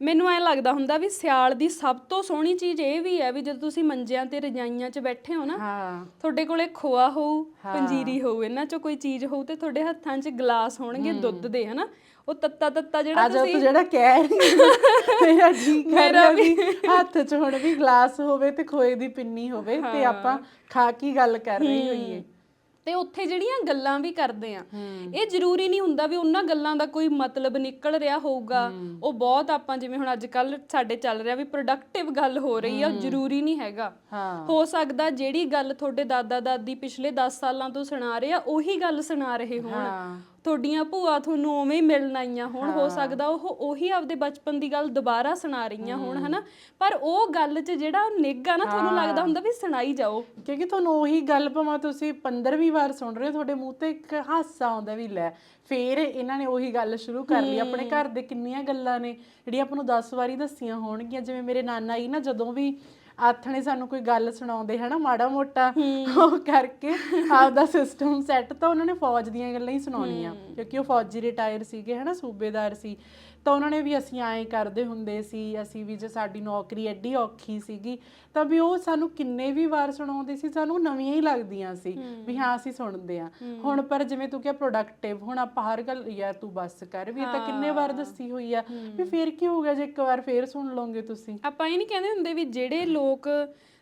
ਮੈਨੂੰ ਐ ਲੱਗਦਾ ਹੁੰਦਾ ਵੀ ਸਿਆਲ ਦੀ ਸਭ ਤੋਂ ਸੋਹਣੀ ਚੀਜ਼ ਇਹ ਵੀ ਹੈ ਵੀ ਜਦੋਂ ਤੁਸੀਂ ਮੰਜਿਆਂ ਤੇ ਰਜਾਈਆਂ 'ਚ ਬੈਠੇ ਹੋ ਨਾ ਹਾਂ। ਤੁਹਾਡੇ ਕੋਲੇ ਖੋਆ ਹੋਊ ਪੰਜੀਰੀ ਹੋਊ ਇਹਨਾਂ 'ਚੋਂ ਕੋਈ ਚੀਜ਼ ਹੋਊ ਤੇ ਤੁਹਾਡੇ ਹੱਥਾਂ 'ਚ ਗਲਾਸ ਹੋਣਗੇ ਦੁੱਧ ਦੇ ਹਨਾ? ਉਹ ਤੱਤਾ ਤੱਤਾ ਜਿਹੜਾ ਅੱਜ ਤੂੰ ਤੁਸੀਂ ਜਿਹੜਾ ਕਹਿ ਰਹੀ ਮੇਰਾ ਜੀ ਰਿਹਾ ਵੀ ਹੱਥ 'ਚ ਹੁਣ ਵੀ ਗਲਾਸ ਹੋਵੇ ਤੇ ਖੋਏ ਦੀ ਪਿੰਨੀ ਹੋਵੇ ਤੇ ਆਪਾਂ ਖਾ ਕੀ ਗੱਲ ਕਰ ਰਹੇ ਹੋਈਏ। ਤੇ ਉੱਥੇ ਜਿਹੜੀਆਂ ਗੱਲਾਂ ਵੀ ਕਰਦੇ ਆ। ਇਹ ਜ਼ਰੂਰੀ ਨਹੀਂ ਹੁੰਦਾ ਵੀ ਉਹਨਾਂ ਗੱਲਾਂ ਦਾ ਕੋਈ ਮਤਲਬ ਨਿਕਲ ਰਿਹਾ ਹੋਊਗਾ। ਉਹ ਬਹੁਤ ਆਪਾਂ ਜਿਵੇਂ ਹੁਣ ਅੱਜ ਕੱਲ ਸਾਡੇ ਚੱਲ ਰਿਹਾ ਵੀ ਪ੍ਰੋਡਕਟਿਵ ਗੱਲ ਹੋ ਰਹੀ ਆ ਜ਼ਰੂਰੀ ਨਹੀਂ ਹੈਗਾ। ਹਾਂ। ਸਕਦਾ ਜਿਹੜੀ ਗੱਲ ਤੁਹਾਡੇ ਦਾਦਾ ਦਾਦੀ ਪਿਛਲੇ 10 ਸਾਲਾਂ ਤੋਂ ਸੁਣਾ ਰਹੇ ਆ ਉਹੀ ਗੱਲ ਸੁਣਾ ਰਹੇ ਹੋਣ। ਤੁਹਾਡੀਆਂ ਭੂਆ ਤੁਹਾਨੂੰ ਉਵੇਂ ਹੀ ਮਿਲਣ ਆਈਆਂ ਹੋਣ ਹੋ ਸਕਦਾ ਉਹ ਉਹੀ ਆਪਦੇ ਬਚਪਨ ਦੀ ਗੱਲ ਦੁਬਾਰਾ ਸੁਣਾ ਰਹੀਆਂ ਹੋਣ ਹਨਾ? ਪਰ ਉਹ ਗੱਲ 'ਚ ਜਿਹੜਾ ਨਿੱਘਾ ਨਾ ਤੁਹਾਨੂੰ ਲੱਗਦਾ ਹੁੰਦਾ ਵੀ ਸੁਣਾਈ ਜਾਓ। ਕਿਉਂਕਿ ਤੁਹਾਨੂੰ ਉਹੀ ਗੱਲ ਭਾਵੇਂ ਤੁਸੀਂ 15ਵੀਂ ਵਾਰ ਸੁਣ ਰਹੇ ਹੋ ਤੁਹਾਡੇ ਮੂੰਹ ਤੇ ਇੱਕ ਹਾਸਾ ਆਉਂਦਾ ਵੀ ਲੈ ਫੇਰ ਇਹਨਾਂ ਨੇ ਉਹੀ ਗੱਲ ਸ਼ੁਰੂ ਕਰ ਲਈ। ਆਪਣੇ ਘਰ ਦੇ ਕਿੰਨੀਆਂ ਗੱਲਾਂ ਨੇ ਜਿਹੜੀਆਂ ਆਪਾਂ ਨੂੰ 10 ਵਾਰੀ ਦੱਸੀਆਂ ਹੋਣਗੀਆਂ ਜਿਵੇਂ ਮੇਰੇ ਨਾਨਾ ਜੀ ਨਾ ਜਦੋਂ ਵੀ ਆਥਣੇ ਸਾਨੂੰ ਕੋਈ ਗੱਲ ਸੁਣਾਉਂਦੇ ਹਨਾ ਮਾੜਾ ਮੋਟਾ ਉਹ ਕਰਕੇ ਆਪਦਾ ਸਿਸਟਮ ਸੈੱਟ ਤਾਂ ਉਹਨਾਂ ਨੇ ਫੌਜ ਦੀਆਂ ਗੱਲਾਂ ਹੀ ਸੁਣਾਉਣੀਆਂ ਕਿਉਂਕਿ ਉਹ ਫੌਜੀ ਰਿਟਾਇਰ ਸੀਗੇ ਹਨਾ ਸੂਬੇਦਾਰ ਸੀ। ਤਾਂ ਉਹਨਾਂ ਨੇ ਵੀ ਅਸੀਂ ਐਂ ਕਰਦੇ ਹੁੰਦੇ ਸੀ ਅਸੀਂ ਵੀ ਜੇ ਸਾਡੀ ਨੌਕਰੀ ਐਡੀ ਔਖੀ ਸੀਗੀ ਤਾਂ ਵੀ ਉਹ ਸਾਨੂੰ ਕਿੰਨੇ ਵੀ ਵਾਰ ਸੁਣਾਉਂਦੇ ਸੀ ਸਾਨੂੰ ਨਵੀਆਂ ਹੀ ਲੱਗਦੀਆਂ ਸੀ ਵੀ ਹਾਂ ਅਸੀਂ ਸੁਣਦੇ ਆ ਹੁਣ ਪਰ ਜਿਵੇਂ ਤੂੰ ਕਿਹਾ ਪ੍ਰੋਡਕਟਿਵ ਹੁਣ ਆਪਾਂ ਹਰ ਗੱਲ ਯਾਰ ਤੂੰ ਬੱਸ ਕਰ ਵੀ ਇਹ ਤਾਂ ਕਿੰਨੇ ਵਾਰ ਦੱਸੀ ਹੋਈ ਆ ਵੀ ਫੇਰ ਕੀ ਹੋ ਗਿਆ ਜੇ ਇੱਕ ਵਾਰ ਫੇਰ ਸੁਣ ਲਓਗੇ ਤੁਸੀਂ? ਆਪਾਂ ਇਹ ਨਹੀਂ ਕਹਿੰਦੇ ਹੁੰਦੇ ਵੀ ਜਿਹੜੇ ਲੋਕ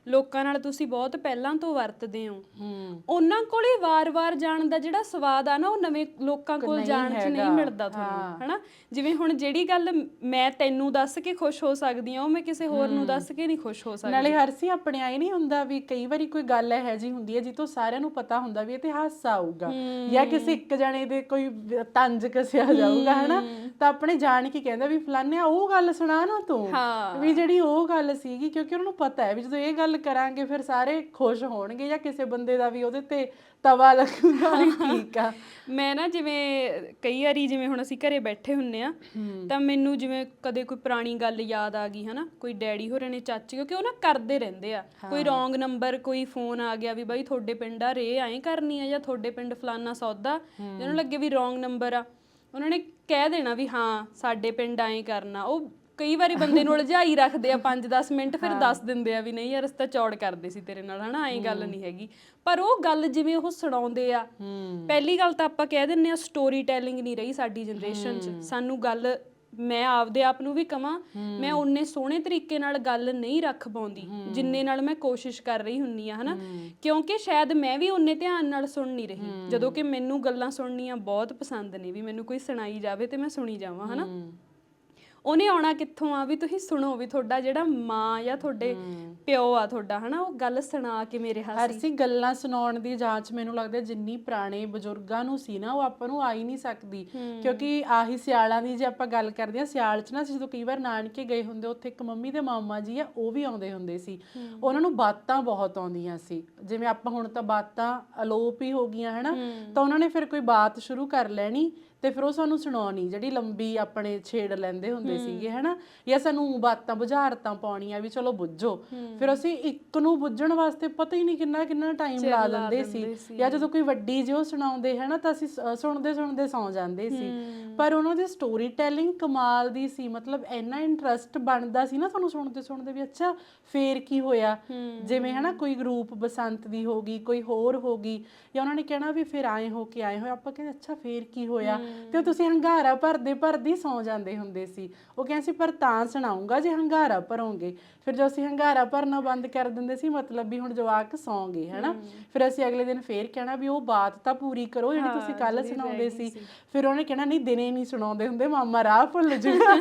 ਲੋਕਾਂ ਨਾਲ ਤੁਸੀਂ ਬਹੁਤ ਪਹਿਲਾਂ ਤੋਂ ਵਰਤਦੇ ਹੋ। ਹੂੰ। ਉਹਨਾਂ ਕੋਲੇ ਵਾਰ-ਵਾਰ ਜਾਣ ਦਾ ਜਿਹੜਾ ਸਵਾਦ ਆ ਨਾ ਉਹ ਨਵੇਂ ਲੋਕਾਂ ਕੋਲ ਜਾਣ 'ਚ ਨਹੀਂ। ਮਿਲਦਾ ਤੁਹਾਨੂੰ ਹਨਾ? ਜਿਵੇਂ ਹੁਣ ਜਿਹੜੀ ਗੱਲ ਮੈਂ ਤੈਨੂੰ ਦੱਸ ਕੇ ਖੁਸ਼ ਹੋ ਸਕਦੀ ਆ ਉਹ ਮੈਂ ਕਿਸੇ ਹੋਰ ਨੂੰ ਦੱਸ ਕੇ ਨਹੀਂ ਖੁਸ਼ ਹੋ ਸਕਦੀ। ਨਾਲੇ ਹਰਸੀ ਆਪਣੇ ਆਏ ਨਹੀਂ ਹੁੰਦਾ ਵੀ ਕਈ ਵਾਰੀ ਕੋਈ ਗੱਲ ਇਹੋ ਜੀ ਹੁੰਦੀ ਹੈ ਜਿੱਤੋਂ ਸਾਰਿਆਂ ਨੂੰ ਪਤਾ ਹੁੰਦਾ ਵੀ ਇਹ ਤੇ ਹਾਸਾ ਆਊਗਾ ਜਾਂ ਕਿਸੇ ਇੱਕ ਜਣੇ ਦੇ ਕੋਈ ਤੰਜ ਕਸਿਆ ਜਾਊਗਾ ਹਨਾ? ਤਾਂ ਆਪਣੇ ਜਾਣ ਕੇ ਕਹਿੰਦਾ ਵੀ ਫਲਾਨਿਆ ਉਹ ਗੱਲ ਸੁਣਾ ਨਾ ਤੂੰ ਹਾਂ। ਵੀ ਜਿਹੜੀ ਉਹ ਗੱਲ ਸੀਗੀ ਕਿਉਂਕਿ ਉਹਨਾਂ ਨੂੰ ਪਤਾ ਹੈ ਵੀ ਜਦੋਂ ਇਹ ਗੱਲ ਕਰਾਂਗੇ ਫਿਰ ਸਾਰੇ ਖੁਸ਼ ਹੋਣਗੇ ਜਾਂ ਕਿਸੇ ਬੰਦੇ ਦਾ ਵੀ ਉਹਦੇ ਤੇ ਤਵਾ ਲੱਗੂਗਾ ਠੀਕ ਆ। ਮੈਂ ਨਾ ਜਿਵੇਂ ਕਈ ਵਾਰੀ ਜਿਵੇਂ ਹੁਣ ਅਸੀਂ ਘਰੇ ਬੈਠੇ ਹੁੰਨੇ ਆ ਤਾਂ ਮੈਨੂੰ ਜਿਵੇਂ ਕਦੇ ਕੋਈ ਪੁਰਾਣੀ ਗੱਲ ਯਾਦ ਆ ਗਈ ਹਨਾ? ਕੋਈ ਡੈਡੀ ਹੋਰਾਂ ਨੇ ਚਾਚੀ ਕਿਉਂਕਿ ਉਹ ਨਾ ਕਰਦੇ ਰਹਿੰਦੇ ਆ। ਕੋਈ ਰੋਂਗ ਨੰਬਰ ਕੋਈ ਫੋਨ ਆ ਗਿਆ ਵੀ ਬਾਈ ਤੁਹਾਡੇ ਪਿੰਡ ਆ ਰੇ ਐਂ ਕਰਨੀ ਆ ਜਾਂ ਤੁਹਾਡੇ ਪਿੰਡ ਫਲਾਨਾ ਸੌਦਾ? ਜਿਹਨੂੰ ਲੱਗੇ ਵੀ ਰੋਂਗ ਨੰਬਰ ਆ ਉਹਨਾਂ ਨੇ ਕਹਿ ਦੇਣਾ ਵੀ ਹਾਂ ਸਾਡੇ ਪਿੰਡ ਐਂ ਕਰਨਾ। ਉਹ ਕਈ ਵਾਰੀ ਬੰਦੇ ਨੂੰ ਉਲਝਾਈ ਰੱਖਦੇ ਆ 5-10 ਮਿੰਟ ਫਿਰ ਦੱਸ ਦਿੰਦੇ ਆ ਵੀ ਨਹੀਂ ਯਾਰ ਅਸੀਂ ਤਾਂ ਚੌੜ ਕਰਦੇ ਸੀ ਤੇਰੇ ਨਾਲ ਹਨਾ ਐਂ ਗੱਲ ਨਹੀਂ ਹੈਗੀ। ਪਰ ਉਹ ਗੱਲ ਜਿਵੇਂ ਉਹ ਸੁਣਾਉਂਦੇ ਆ ਪਹਿਲੀ ਗੱਲ ਤਾਂ ਆਪਾਂ ਕਹਿ ਦਿੰਨੇ ਆ ਸਟੋਰੀ ਟੈਲਿੰਗ ਨਹੀਂ ਰਹੀ ਸਾਡੀ ਜਨਰੇਸ਼ਨ 'ਚ। ਸਾਨੂੰ ਗੱਲ ਮੈਂ ਆਪਦੇ ਆਪ ਨੂੰ ਵੀ ਕਵਾਂ ਮੈਂ ਉਨੇ ਸੋਹਣੇ ਤਰੀਕੇ ਨਾਲ ਗੱਲ ਨਹੀਂ ਰੱਖ ਪਾਉਂਦੀ ਜਿੰਨੇ ਨਾਲ ਮੈਂ ਕੋਸ਼ਿਸ਼ ਕਰ ਰਹੀ ਹੁੰਨੀ ਆ ਹਨਾ। ਕਿਉਂਕਿ ਸ਼ਾਇਦ ਮੈਂ ਵੀ ਉਨੇ ਧਿਆਨ ਨਾਲ ਸੁਣ ਨਹੀਂ ਰਹੀ। ਜਦੋਂ ਕਿ ਮੈਨੂੰ ਗੱਲਾਂ ਸੁਣਨੀਆਂ ਬਹੁਤ ਪਸੰਦ ਨੇ ਵੀ ਮੈਨੂੰ ਕੋਈ ਸੁਣਾਈ ਜਾਵੇ ਤੇ ਮੈਂ ਸੁਣੀ ਜਾਵਾਂ ਹਨਾ। ਉਹਨੇ ਆਉਣਾ ਕਿੱਥੋਂ ਆ? ਵੀ ਤੁਸੀਂ ਸੁਣੋ ਵੀ ਤੁਹਾਡਾ ਜਿਹੜਾ ਮਾਂ ਜਾਂ ਤੁਹਾਡੇ ਪਿਓ ਆ ਤੁਹਾਡਾ ਹਨਾ ਉਹ ਗੱਲ ਸੁਣਾ ਕੇ ਮੇਰੇ ਹੱਥ ਹਰਸੀ ਗੱਲਾਂ ਸੁਣਾਉਣ ਦੀ ਜਾਂਚ ਮੈਨੂੰ ਲੱਗਦਾ ਜਿੰਨੀ ਪੁਰਾਣੇ ਬਜ਼ੁਰਗਾਂ ਨੂੰ ਸੀ ਨਾ ਉਹ ਆਪਾਂ ਨੂੰ ਆ ਹੀ ਨਹੀਂ ਸਕਦੀ। ਕਿਉਂਕਿ ਆਹੀ ਸਿਆਲਾਂ ਦੀ ਜੇ ਆਪਾਂ ਗੱਲ ਕਰਦੇ ਆ ਸਿਆਲ 'ਚ ਨਾ ਜਦੋਂ ਕਈ ਵਾਰ ਨਾਨਕੇ ਗਏ ਹੁੰਦੇ ਉੱਥੇ ਇੱਕ ਮੰਮੀ ਤੇ ਮਾਮਾ ਜੀ ਆ ਉਹ ਵੀ ਆਉਂਦੇ ਹੁੰਦੇ ਸੀ। ਉਹਨਾਂ ਨੂੰ ਬਾਤਾਂ ਬਹੁਤ ਆਉਂਦੀਆਂ ਸੀ। ਜਿਵੇਂ ਆਪਾਂ ਹੁਣ ਤਾਂ ਬਾਤਾਂ ਅਲੋਪ ਹੀ ਹੋ ਗਈਆਂ ਹਨਾ ਤਾਂ ਉਹਨਾਂ ਨੇ ਫਿਰ ਕੋਈ ਬਾਤ ਸ਼ੁਰੂ ਕਰ ਲੈਣੀ ਤੇ ਫਿਰ ਉਹ ਸਾਨੂੰ ਸੁਣਾਉਣੀ ਜਿਹੜੀ ਲੰਬੀ ਆਪਣੇ ਛੇੜ ਲੈਂਦੇ ਹੁੰਦੇ ਸੀਗੇ ਹਨਾ? ਜਾਂ ਸਾਨੂੰ ਬਾਤਾਂ ਬੁਝਾਰਤਾਂ ਪਾਉਣੀਆਂ ਵੀ ਚਲੋ ਬੁੱਝੋ। ਫਿਰ ਅਸੀਂ ਇੱਕ ਨੂੰ ਬੁੱਝਣ ਵਾਸਤੇ ਪਤਾ ਹੀ ਨਹੀਂ ਕਿੰਨਾ ਕਿੰਨਾ ਟਾਈਮ ਲਾ ਦਿੰਦੇ ਸੀ। ਜਾਂ ਜਦੋਂ ਕੋਈ ਵੱਡੀ ਜਿਹੀ ਉਹ ਸੁਣਾਉਂਦੇ ਹਨਾ? ਤਾਂ ਅਸੀਂ ਸੁਣਦੇ ਸੁਣਦੇ ਸੌ ਜਾਂਦੇ ਸੀ। ਪਰ ਉਹਨਾਂ ਦੀ ਸਟੋਰੀ ਟੈਲਿੰਗ ਕਮਾਲ ਦੀ ਸੀ। ਮਤਲਬ ਇੰਨਾ ਇੰਟਰਸਟ ਬਣਦਾ ਸੀ ਨਾ ਸਾਨੂੰ ਸੁਣਦੇ ਸੁਣਦੇ ਵੀ ਅੱਛਾ ਫੇਰ ਕੀ ਹੋਇਆ? ਜਿਵੇਂ ਹਨਾ? ਕੋਈ ਗਰੁੱਪ ਬਸੰਤ ਦੀ ਹੋ ਗਈ ਕੋਈ ਹੋਰ ਹੋ ਗਈ। ਜਾਂ ਉਹਨਾਂ ਨੇ ਕਹਿਣਾ ਵੀ ਫਿਰ ਆਏ ਹੋ ਕੇ ਆਏ ਹੋਏ। ਆਪਾਂ ਕਹਿੰਦੇ ਅੱਛਾ ਫੇਰ ਕੀ ਹੋਇਆ? ਤੇ ਤੁਸੀਂ ਹੰਗਾਰਾ ਭਰਦੇ ਭਰਦੀ ਸੌ ਜਾਂਦੇ ਹੁੰਦੇ ਸੀ। ਉਹ ਕਹਿੰਦੇ ਸੀ, ਪਰ ਤਾਂ ਸੁਣਾਉਂਗਾ ਜੇ ਹੰਗਾਰਾ ਭਰੋਂਗੇ। ਫਿਰ ਜੋ ਅਸੀਂ ਹੰਗਾਰਾ ਭਰਨਾ ਬੰਦ ਕਰ ਦਿੰਦੇ ਸੀ ਮਤਲਬ ਵੀ ਹੁਣ ਜਵਾਕ ਸੌਂ ਗਏ ਹਨਾ ਫਿਰ ਅਸੀਂ ਅਗਲੇ ਦਿਨ ਫੇਰ ਕਹਿਣਾ ਵੀ ਉਹ ਬਾਤ ਤਾਂ ਪੂਰੀ ਕਰੋ ਜਿਹੜੀ ਤੁਸੀਂ ਕੱਲ ਸੁਣਾਉਂਦੇ ਸੀ। ਫਿਰ ਉਹਨੇ ਕਹਿਣਾ ਨਹੀਂ ਦਿਨੇ ਨਹੀਂ ਸੁਣਾਉਂਦੇ ਹੁੰਦੇ ਮਾਮਾ ਰਾਹ ਭੁੱਲ ਜੂਗਾ।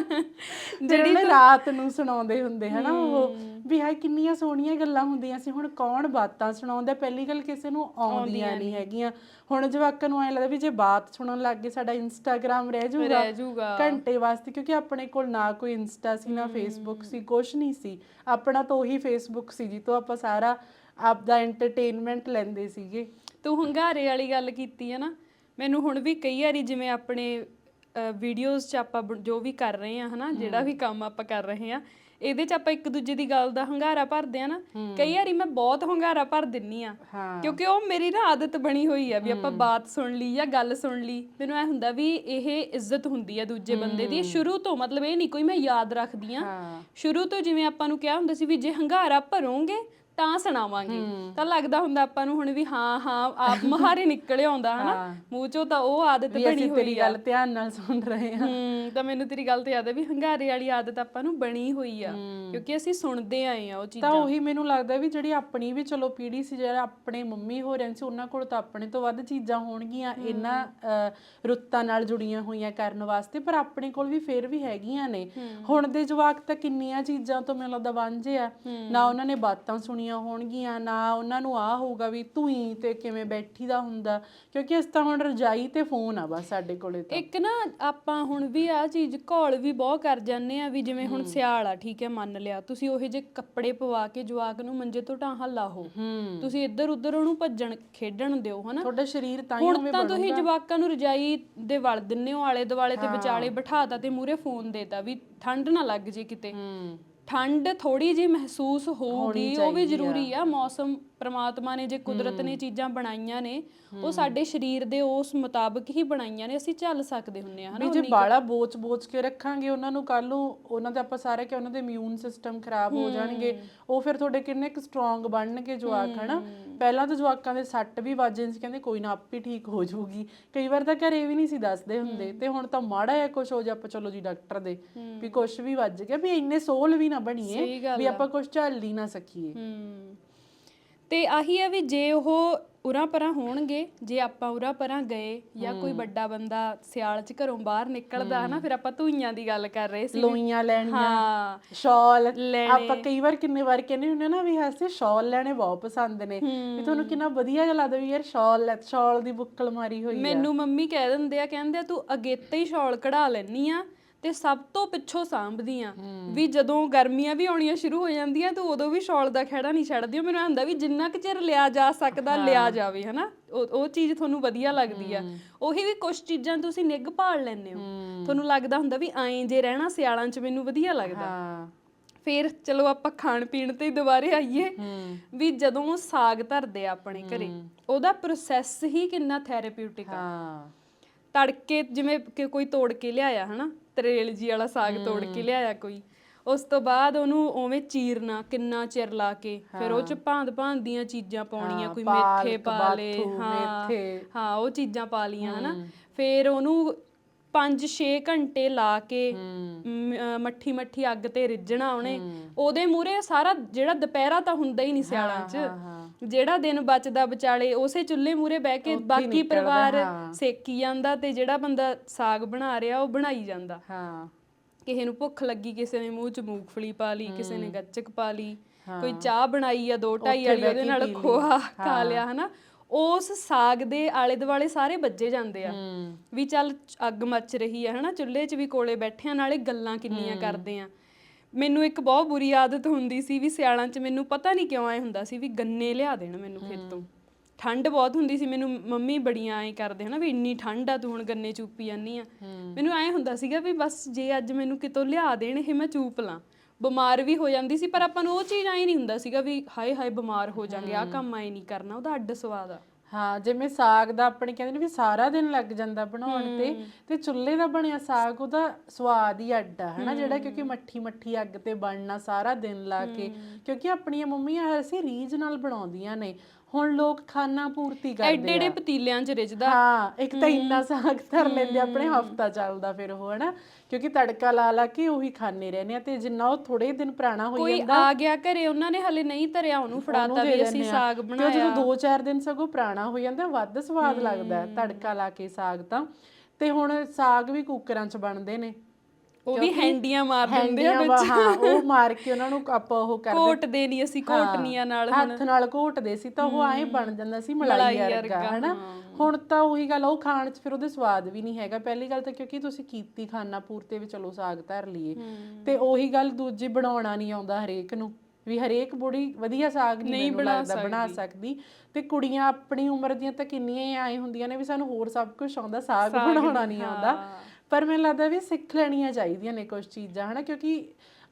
ਜਿਹੜੀ ਰਾਤ ਨੂੰ ਸੁਣਾਉਂਦੇ ਹੁੰਦੇ ਹਨਾ ਉਹ ਵੀ ਹਾਏ ਕਿੰਨੀਆਂ ਸੋਹਣੀਆਂ ਗੱਲਾਂ ਹੁੰਦੀਆਂ ਸੀ। ਹੁਣ ਕੌਣ ਬਾਤਾਂ ਸੁਣਾਉਂਦਾ? ਪਹਿਲੀ ਗੱਲ ਕਿਸੇ ਨੂੰ ਆਉਂਦੀਆਂ ਨਹੀਂ ਹੈਗੀਆਂ। ਹੁਣ ਜਵਾਕਾਂ ਨੂੰ ਐ ਲੱਗਦਾ ਵੀ ਜੇ ਬਾਤ ਸੁਣਨ ਲੱਗ ਗਏ ਸਾਡਾ ਇੰਸਟਾਗ੍ਰam ਰਹਿ ਜਾਊਗਾ। ਘੰਟੇ ਵਾਸਤੇ ਕਿਉਂਕਿ ਆਪਣੇ ਕੋਲ ਨਾ ਕੋਈ ਇੰਸਟਾ ਸੀ ਨਾ ਫੇਸਬੁੱਕ ਸੀ ਕੁਛ ਨਹੀਂ ਸੀ। ਆਪਣਾ ਤਾਂ ਉਹੀ ਫੇਸਬੁੱਕ ਸੀ ਜੀ ਤੋਂ ਆਪਾਂ ਸਾਰਾ ਆਪਦਾ ਐਂਟਰਟੇਨਮੈਂਟ ਲੈਂਦੇ ਸੀਗੇ। ਤੂੰ ਹੰਗਾਰੇ ਵਾਲੀ ਗੱਲ ਕੀਤੀ ਹੈ ਨਾ ਮੈਨੂੰ ਹੁਣ ਵੀ ਕਈ ਵਾਰੀ ਜਿਵੇਂ ਆਪਣੇ ਵੀਡੀਓਜ਼ 'ਚ ਆਪਾਂ ਜੋ ਵੀ ਕਰ ਰਹੇ ਆ ਹਨਾ ਜਿਹੜਾ ਵੀ ਕੰਮ ਆਪਾਂ ਕਰ ਰਹੇ ਆ ਇਹਦੇ 'ਚ ਆਪਾਂ ਇੱਕ ਦੂਜੇ ਦੀ ਗੱਲ ਦਾ ਹੰਗਾਰਾ ਭਰਦੇ ਆ ਨਾ ਕਈ ਵਾਰੀ ਮੈਂ ਬਹੁਤ ਹੰਗਾਰਾ ਭਰ ਦਿੰਨੀ ਆ। ਕਿਉਂਕਿ ਉਹ ਮੇਰੀ ਨਾ ਆਦਤ ਬਣੀ ਹੋਈ ਆ ਵੀ ਆਪਾਂ ਬਾਤ ਸੁਣ ਲਈ ਜਾਂ ਗੱਲ ਸੁਣ ਲਈ। ਮੈਨੂੰ ਐ ਹੁੰਦਾ ਵੀ ਇਹ ਇੱਜ਼ਤ ਹੁੰਦੀ ਆ ਦੂਜੇ ਬੰਦੇ ਦੀ। ਸ਼ੁਰੂ ਤੋਂ ਮਤਲਬ ਇਹ ਨਹੀਂ ਕੋਈ ਮੈਂ ਯਾਦ ਰੱਖਦੀ ਆ। ਸ਼ੁਰੂ ਤੋਂ ਜਿਵੇਂ ਆਪਾਂ ਨੂੰ ਕਿਹਾ ਹੁੰਦਾ ਸੀ ਵੀ ਜੇ ਹੰਗਾਰਾ ਭਰੋਗੇ ਤਾਂ ਸੁਣਾਵਾਂਗੇ। ਤਾਂ ਲੱਗਦਾ ਹੁੰਦਾ ਆਪਾਂ ਨੂੰ ਹੁਣ ਵੀ ਹਾਂ ਹਾਂ ਆਪ ਮਹਾਰੇ ਨਿਕਲ ਆਉਂਦਾ ਹਨਾ? ਮੂੰਹ ਚੋਂ ਤਾਂ ਉਹ ਆਦਤ ਬਣੀ ਹੋਈ ਤੇਰੀ ਗੱਲ ਧਿਆਨ ਨਾਲ ਸੁਣ ਰਹੇ ਹਾਂ। ਹੂੰ ਤਾਂ ਮੈਨੂੰ ਤੇਰੀ ਗੱਲ ਤੇ ਯਾਦ ਹੈ ਵੀ ਹੰਗਾਰੇ ਵਾਲੀ ਆਦਤ ਆਪਾਂ ਨੂੰ ਬਣੀ ਹੋਈ ਆ। ਕਿਉਂਕਿ ਅਸੀਂ ਸੁਣਦੇ ਆਏ ਆ ਉਹ ਚੀਜ਼ਾਂ। ਤਾਂ ਉਹੀ ਮੈਨੂੰ ਲੱਗਦਾ ਵੀ ਜਿਹੜੀ ਆਪਣੀ ਵੀ ਚਲੋ ਪੀੜ੍ਹੀ ਸੀ ਜਿਹੜਾ ਆਪਣੇ ਮੰਮੀ ਹੋ ਰਹੇ ਸੀ ਉਹਨਾਂ ਕੋਲ ਤਾਂ ਆਪਣੇ ਤੋਂ ਵੱਧ ਚੀਜ਼ਾਂ ਹੋਣਗੀਆਂ ਇਹਨਾਂ ਰੁੱਤਾਂ ਨਾਲ ਜੁੜੀਆਂ ਹੋਈਆਂ ਕਰਨ ਵਾਸਤੇ ਪਰ ਆਪਣੇ ਕੋਲ ਵੀ ਫੇਰ ਵੀ ਹੈਗੀਆਂ ਨੇ। ਹੁਣ ਦੇ ਜਵਾਕ ਤਾਂ ਕਿੰਨੀਆਂ ਚੀਜ਼ਾਂ ਤੋਂ ਮੈਨੂੰ ਲੱਗਦਾ ਵਾਂਝੇ ਆ। ਨਾ ਉਹਨਾਂ ਨੇ ਬਾਤਾਂ ਸੁਣੀਆਂ ਹੋਣਗੀਆਂ ਨਾ ਉਹਨਾਂ ਨੂੰ ਆ ਹੋਊਗਾ ਵੀ ਤੂੰ ਹੀ ਤੇ ਕਿਵੇਂ ਬੈਠੀ ਦਾ ਹੁੰਦਾ। ਕਿਉਂਕਿ ਇਸ ਤਾਂ ਹੁਣ ਰਜਾਈ ਤੇ ਫੋਨ ਆ ਬਸ ਸਾਡੇ ਕੋਲੇ ਤਾਂ। ਇੱਕ ਨਾ ਆਪਾਂ ਹੁਣ ਵੀ ਆ ਚੀਜ਼ ਘੋਲ ਵੀ ਬਹੁਤ ਕਰ ਜਾਂਦੇ ਆ ਵੀ ਜਿਵੇਂ ਹੁਣ ਸਿਆਲ ਆ ਠੀਕ ਹੈ ਮੰਨ ਲਿਆ। ਤੁਸੀਂ ਉਹੇ ਜੇ ਕੱਪੜੇ ਪਵਾ ਕੇ ਜਵਾਕ ਨੂੰ ਮੰਜੇ ਤੋਂ ਢਾਹਾਂ ਲਾਹੋ। ਹੂੰ। ਤੁਸੀਂ ਇੱਧਰ ਉੱਧਰ ਉਹਨੂੰ ਭੱਜਣ ਖੇਡਣ ਦਿਓ ਹਨਾ? ਤੁਹਾਡਾ ਸਰੀਰ ਤਾਂ ਹੀ ਹੁਣ ਉਵੇਂ ਤਾਂ ਤੁਸੀਂ ਜਵਾਕਾਂ ਨੂੰ ਰਜਾਈ ਦੇ ਵਲ ਦਿੰਨੇ ਹੋ ਆਲੇ ਦੁਆਲੇ ਤੇ ਵਿਚਾਲੇ ਬਿਠਾਤਾ ਤੇ ਮੂਰੇ ਫੋਨ ਦੇਤਾ ਵੀ ਠੰਡ ਨਾ ਲੱਗ ਜੇ ਕਿਤੇ। ਠੰਡ ਥੋੜੀ ਜੀ ਮਹਿਸੂਸ ਹੋਊਗੀ ਉਹ ਵੀ ਜ਼ਰੂਰੀ ਆ ਮੌਸਮ ਪ੍ਰਮਾਤਮਾ ਨੇ ਜੇ ਕੁਦਰਤ ਨੇ ਚੀਜ਼ਾਂ ਬਣਾਈਆਂ ਨੇ ਉਹ ਸਾਡੇ ਸਰੀਰ ਦੇ ਉਸ ਮੁਤਾਬਕ ਹੀ ਬਣਾਈਆਂ ਨੇ ਅਸੀਂ ਚੱਲ ਸਕਦੇ ਹੁੰਨੇ ਆ ਹਨਾ ਜੇ ਬਾਲਾ ਬੋਚ ਬੋਚ ਕੇ ਰੱਖਾਂਗੇ ਉਹਨਾਂ ਨੂੰ ਕੱਲ ਨੂੰ ਉਹਨਾਂ ਦਾ ਆਪਾਂ ਸਾਰੇ ਕਿ ਉਹਨਾਂ ਦੇ ਇਮਿਊਨ ਸਿਸਟਮ ਖਰਾਬ ਹੋ ਜਾਣਗੇ ਉਹ ਫਿਰ ਤੁਹਾਡੇ ਕਿੰਨੇ ਕੁ ਸਟਰੋਂਗ ਬਣਨਗੇ ਜਵਾਕ ਹਨਾ? ਪਹਿਲਾਂ ਤਾਂ ਜਵਾਕਾਂ ਦੇ ਸੱਟ ਵੀ ਵੱਜਣ ਸੀ ਕਹਿੰਦੇ ਕੋਈ ਨਾ ਆਪੇ ਠੀਕ ਹੋ ਜਾਊਗੀ। ਕਈ ਵਾਰ ਤਾਂ ਘਰੇ ਵੀ ਨਹੀਂ ਸੀ ਦੱਸਦੇ ਹੁੰਦੇ ਤੇ ਹੁਣ ਤਾਂ ਮਾੜਾ ਜਿਹਾ ਕੁਝ ਹੋ ਜਾ ਆਪਾਂ ਚਲੋ ਜੀ ਡਾਕਟਰ ਦੇ ਵੀ ਕੁਝ ਵੀ ਵੱਜ ਗਿਆ ਵੀ ਇੰਨੇ ਸੋਲ ਵੀ ਨਾ ਬਣੀਏ ਵੀ ਆਪਾਂ ਕੁਝ ਝੱਲ ਹੀ ਨਾ ਸਕੀਏ। ਹੂੰ। ਤੇ ਆਹੀ ਆ ਵੀ ਜੇ ਉਹ ਉਰਾਂ ਪਰਾਂ ਹੋਣਗੇ ਜੇ ਆਪਾਂ ਉਰਾਂ ਪਰਾਂ ਗਏ ਜਾਂ ਕੋਈ ਵੱਡਾ ਬੰਦਾ ਸਿਆਲ 'ਚ ਘਰੋਂ ਬਾਹਰ ਨਿਕਲਦਾ ਹਨਾ ਫਿਰ ਆਪਾਂ ਧੂਈਆਂ ਦੀ ਗੱਲ ਕਰ ਰਹੇ ਸੀ ਲੋਈਆਂ ਲੈਣੀਆਂ ਹਾਂ। ਸ਼ਾਲ। ਲੈਣੇ। ਆਪਾਂ ਕਈ ਵਾਰ ਕਿੰਨੇ ਵਾਰ ਕਹਿੰਦੇ ਹੁੰਦੇ ਨਾ ਵੀ ਹਾਸੇ ਸ਼ਾਲ ਲੈਣੇ ਬਹੁਤ ਪਸੰਦ ਨੇ। ਵੀ ਤੁਹਾਨੂੰ ਕਿੰਨਾ ਵਧੀਆ ਜਿਹਾ ਲੱਗਦਾ ਵੀ ਯਾਰ ਸ਼ਾਲ ਲੈ ਸ਼ਾਲ ਦੀ ਬੁੱਕਲ ਮਾਰੀ ਹੋਈ ਮੈਨੂੰ ਮੰਮੀ ਕਹਿ ਦਿੰਦੇ ਆ ਕਹਿੰਦੇ ਆ ਤੂੰ ਅਗੇਤੇ ਹੀ ਸ਼ਾਲ ਕਢਾ ਲੈਨੀ ਆ ਤੇ ਸਭ ਤੋਂ ਪਿੱਛੋਂ ਸਾਂਭਦੀ ਆ ਵੀ ਜਦੋਂ ਗਰਮੀਆਂ ਵੀ ਆਉਣੀਆਂ ਸ਼ੁਰੂ ਹੋ ਜਾਂਦੀਆਂ ਤੂੰ ਉਦੋਂ ਵੀ ਸ਼ਾਲ ਦਾ ਖਹਿੜਾ ਨਹੀਂ ਛੱਡਦੀ ਉਹ ਮੈਨੂੰ ਆਂਦਾ ਵੀ ਜਿੰਨਾ ਕੁ ਚਿਰ ਲਿਆ ਜਾ ਸਕਦਾ ਲਿਆ ਜਾਵੇ ਹਨਾ? ਉਹ ਚੀਜ਼ ਤੁਹਾਨੂੰ ਵਧੀਆ ਲੱਗਦੀ ਆ। ਉਹੀ ਵੀ ਕੁਝ ਚੀਜ਼ਾਂ ਤੁਸੀਂ ਨਿੱਘ ਭਾਲ ਲੈਂਦੇ ਹੋ। ਤੁਹਾਨੂੰ ਲੱਗਦਾ ਹੁੰਦਾ ਵੀ ਐਂ ਜੇ ਰਹਿਣਾ ਸਿਆਲਾਂ 'ਚ ਮੈਨੂੰ ਵਧੀਆ ਲੱਗਦਾ। ਹਾਂ। ਫਿਰ ਚਲੋ ਆਪਾਂ ਖਾਣ ਪੀਣ ਤੇ ਦੁਬਾਰੇ ਆਈਏ। ਵੀ ਜਦੋਂ ਸਾਗ ਧਰਦੇ ਆ ਆਪਣੇ ਘਰੇ ਉਹਦਾ ਪ੍ਰੋਸੈਸ ਹੀ ਕਿੰਨਾ ਥੈਰੇਪਿਊਟਿਕ ਆ। ਤੜਕੇ ਜਿਵੇਂ ਕਿ ਕੋਈ ਤੋੜ ਕੇ ਲਿਆਇਆ ਹਨਾ? ਤਰੇਲ ਜੀ ਵਾਲਾ ਸਾਗ ਤੋੜ ਕੇ ਲਿਆਇਆ ਕੋਈ। ਉਸ ਤੋਂ ਬਾਅਦ ਉਹਨੂੰ ਉਵੇਂ ਚੀਰਨਾ ਕਿੰਨਾ ਚਿਰ ਲਾ ਕੇ। ਫਿਰ ਉਹ ਚ ਭਾਂਤ ਭਾਂਤ ਦੀਆਂ ਚੀਜ਼ਾਂ ਪਾਉਣੀਆਂ ਕੋਈ ਮੇਥੇ ਪਾ ਲੇ ਹਾਂ। ਹਾਂ ਉਹ ਚੀਜ਼ਾਂ ਪਾ ਲੀਆਂ ਹਨਾ। ਫਿਰ ਉਹਨੂੰ 5-6 ਘੰਟੇ ਲਾ ਕੇ ਮੱਠੀ ਮੱਠੀ ਅੱਗ ਤੇ ਰਿੱਝਣਾ ਉਹਨੇ। ਉਹਦੇ ਮੂਰੇ ਸਾਰਾ ਜਿਹੜਾ ਦੁਪਹਿਰਾ ਤਾਂ ਹੁੰਦਾ ਹੀ ਨਹੀਂ ਸਿਆਲਾਂ 'ਚ। ਜਿਹੜਾ ਦਿਨ ਬਚਦਾ ਵਿਚਾਲੇ ਉਸੇ ਚੁੱਲ੍ਹੇ ਮੂਰੇ ਬਹਿ ਕੇ ਬਾਕੀ ਪਰਿਵਾਰ ਸੇਕੀ ਜਾਂਦਾ ਤੇ ਜਿਹੜਾ ਬੰਦਾ ਸਾਗ ਬਣਾ ਰਿਹਾ ਉਹ ਬਣਾਈ ਜਾਂਦਾ। ਹਾਂ। ਕਿਸੇ ਨੂੰ ਭੁੱਖ ਲੱਗੀ ਕਿਸੇ ਨੇ ਮੂੰਹ 'ਚ ਮੂੰਗਫਲੀ ਪਾ ਲਈ ਕਿਸੇ ਨੇ ਗੱਚਕ ਪਾ ਲਈ ਕੋਈ ਚਾਹ ਬਣਾਈ ਆ ਦੋ ਢਾਈ ਵਾਲੀ ਉਹਦੇ ਨਾਲ ਖੋਆ ਖਾ ਲਿਆ ਹਨਾ। ਉਸ ਸਾਗ ਦੇ ਆਲੇ ਦੁਆਲੇ ਸਾਰੇ ਵੱਜੇ ਜਾਂਦੇ ਆ। ਵੀ ਚੱਲ ਅੱਗ ਮੱਚ ਰਹੀ ਆ ਹਨਾ। ਚੁੱਲ੍ਹੇ 'ਚ ਵੀ ਕੋਲੇ ਬੈਠਿਆਂ ਨਾਲੇ ਗੱਲਾਂ ਕਿੰਨੀਆਂ ਕਰਦੇ ਆ। ਮੈਨੂੰ ਇੱਕ ਬਹੁਤ ਬੁਰੀ ਆਦਤ ਹੁੰਦੀ ਸੀ ਵੀ ਸਿਆਲਾਂ 'ਚ ਮੈਨੂੰ ਪਤਾ ਨਹੀਂ ਕਿਉਂ ਐ ਹੁੰਦਾ ਸੀ ਵੀ ਗੰਨੇ ਲਿਆ ਦੇਣ ਮੈਨੂੰ ਖੇਤੋਂ ਠੰਡ ਬਹੁਤ ਹੁੰਦੀ ਸੀ ਮੈਨੂੰ ਮੰਮੀ ਬੜੀਆਂ ਐ ਕਰਦੇ ਹਨਾ ਵੀ ਇੰਨੀ ਠੰਡ ਆ ਤੂੰ ਹੁਣ ਗੰਨੇ ਚੂਪੀ ਜਾਂਦੀ ਆ। ਮੈਨੂੰ ਐ ਹੁੰਦਾ ਸੀਗਾ ਵੀ ਬਸ ਜੇ ਅੱਜ ਮੈਨੂੰ ਕਿਤੋਂ ਲਿਆ ਦੇਣ ਇਹ ਮੈਂ ਚੂਪ ਲਾਂ। ਬਿਮਾਰ ਵੀ ਹੋ ਜਾਂਦੀ ਸੀ ਪਰ ਆਪਾਂ ਨੂੰ ਉਹ ਚੀਜ਼ ਐ ਨਹੀਂ ਹੁੰਦਾ ਸੀਗਾ ਵੀ ਹਾਏ ਹਾਏ ਬਿਮਾਰ ਹੋ ਜਾਾਂਗੇ ਆ ਕੰਮ ਐ ਨਹੀਂ ਕਰਨਾ ਉਹਦਾ ਅੱਡ ਸਵਾਦ ਆ। ਹਾਂ ਜਿਵੇਂ ਸਾਗ ਦਾ ਆਪਣੇ ਕਹਿੰਦੇ ਨੇ ਵੀ ਸਾਰਾ ਦਿਨ ਲੱਗ ਜਾਂਦਾ ਬਣਾਉਣ ਤੇ ਤੇ ਚੁੱਲ੍ਹੇ ਦਾ ਬਣਿਆ ਸਾਗ ਉਹਦਾ ਸਵਾਦ ਹੀ ਅੱਡ ਆ ਹਨਾ? ਜਿਹੜਾ ਕਿਉਂਕਿ ਮੱਠੀ ਮੱਠੀ ਅੱਗ ਤੇ ਬਣਨਾ ਸਾਰਾ ਦਿਨ ਲਾ ਕੇ ਕਿਉਂਕਿ ਆਪਣੀਆਂ ਮੰਮੀਆਂ ਅਸੀਂ ਰੀਝ ਨਾਲ ਬਣਾਉਂਦੀਆਂ ਨੇ। ਹੁਣ ਲੋਕ ਖਾਣਾ ਪੂਰਤੀ ਕਰਦੇ ਐਡੇ ਐਡੇ ਪਤੀਲਿਆਂ 'ਚ ਰਿੱਝਦਾ। ਹਾਂ ਇੱਕ ਤਾਂ ਇੰਨਾ ਸਾਗ ਧਰ ਲੈਂਦੇ ਆਪਣੇ ਹਫਤਾ ਚੱਲਦਾ ਫਿਰ ਉਹ ਹਨਾ? ਕਿਉਂਕਿ ਤੜਕਾ ਲਾ ਲਾ ਕੇ ਉਹੀ ਖਾਣੇ ਰਹਿੰਦੇ ਆ ਤੇ ਜਿੰਨਾ ਉਹ ਥੋੜੇ ਦਿਨ ਪੁਰਾਣਾ ਹੋਈ ਕੋਈ ਆ ਗਿਆ ਘਰੇ ਉਹਨਾਂ ਨੇ ਹਲੇ ਨਹੀਂ ਧਰਿਆ ਉਹਨੂੰ ਫੜਾਤਾ ਵੀ ਅਸੀਂ ਸਾਗ ਤੇ ਬਣਾਇਆ। ਜਦੋਂ 2-4 ਦਿਨ ਸਗੋਂ ਪੁਰਾਣਾ ਹੋ ਜਾਂਦਾ ਵੱਧ ਸਵਾਦ ਲੱਗਦਾ ਤੜਕਾ ਲਾ ਕੇ ਸਾਗ ਤਾਂ। ਤੇ ਹੁਣ ਸਾਗ ਵੀ ਕੁੱਕਰਾਂ 'ਚ ਬਣਦੇ ਨੇ। ਉਹ ਵੀ ਹੈਂਡੀਆਂ ਮਾਰ ਦਿੰਦੇ ਆ ਹੈਂਡੀਆਂ ਵਾ- ਹਾਂ ਉਹ ਮਾਰ ਕੇ ਉਹਨਾਂ ਨੂੰ ਆਪਾਂ ਉਹ ਕਰਦੇ ਕੋਟਦੇ ਨਹੀਂ ਅਸੀਂ ਕੋਟਨੀਆਂ ਨਾਲ ਹੱਥ ਨਾਲ ਘੋਟਦੇ ਸੀ ਤਾਂ ਉਹ ਐਂ ਬਣ ਜਾਂਦਾ ਸੀ ਮਲਾਈ ਵਰਗਾ ਹਨਾ? ਹੁਣ ਤਾਂ ਉਹੀ ਗੱਲ ਉਹ ਖਾਣ 'ਚ ਫਿਰ ਉਹਦੇ ਸਵਾਦ ਵੀ ਨਹੀਂ ਹੈਗਾ। ਪਹਿਲੀ ਗੱਲ ਤਾਂ ਕਿਉਂਕਿ ਤੁਸੀਂ ਕੀਤੀ ਖਾਣਾ ਪੂਰਤੇ ਵੀ ਚਲੋ ਸਾਗ ਧਰ ਲਈਏ। ਤੇ ਉਹੀ ਗੱਲ ਦੂਜੀ ਬਣਾਉਣਾ ਨਹੀਂ ਆਉਂਦਾ ਹਰੇਕ ਨੂੰ। ਵੀ ਹਰੇਕ ਬੁੜੀ ਵਧੀਆ ਸਾਗ ਨਹੀਂ ਬਣਾ ਬਣਾ ਸਕਦੀ। ਤੇ ਕੁੜੀਆਂ ਆਪਣੀ ਉਮਰ ਦੀਆਂ ਤਾਂ ਕਿੰਨੀਆਂ ਹੀ ਆਏ ਹੁੰਦੀਆਂ ਨੇ ਵੀ ਸਾਨੂੰ ਹੋਰ ਸਭ ਕੁਝ ਆਉਂਦਾ ਸਾਗ ਬਣਾਉਣਾ ਨਹੀਂ ਆਉਂਦਾ। ਪਰ ਮੈਨੂੰ ਲੱਗਦਾ ਵੀ ਸਿੱਖ ਲੈਣੀਆਂ ਚਾਹੀਦੀਆਂ ਨੇ ਕੁਝ ਚੀਜ਼ਾਂ ਹਨਾ? ਕਿਉਂਕਿ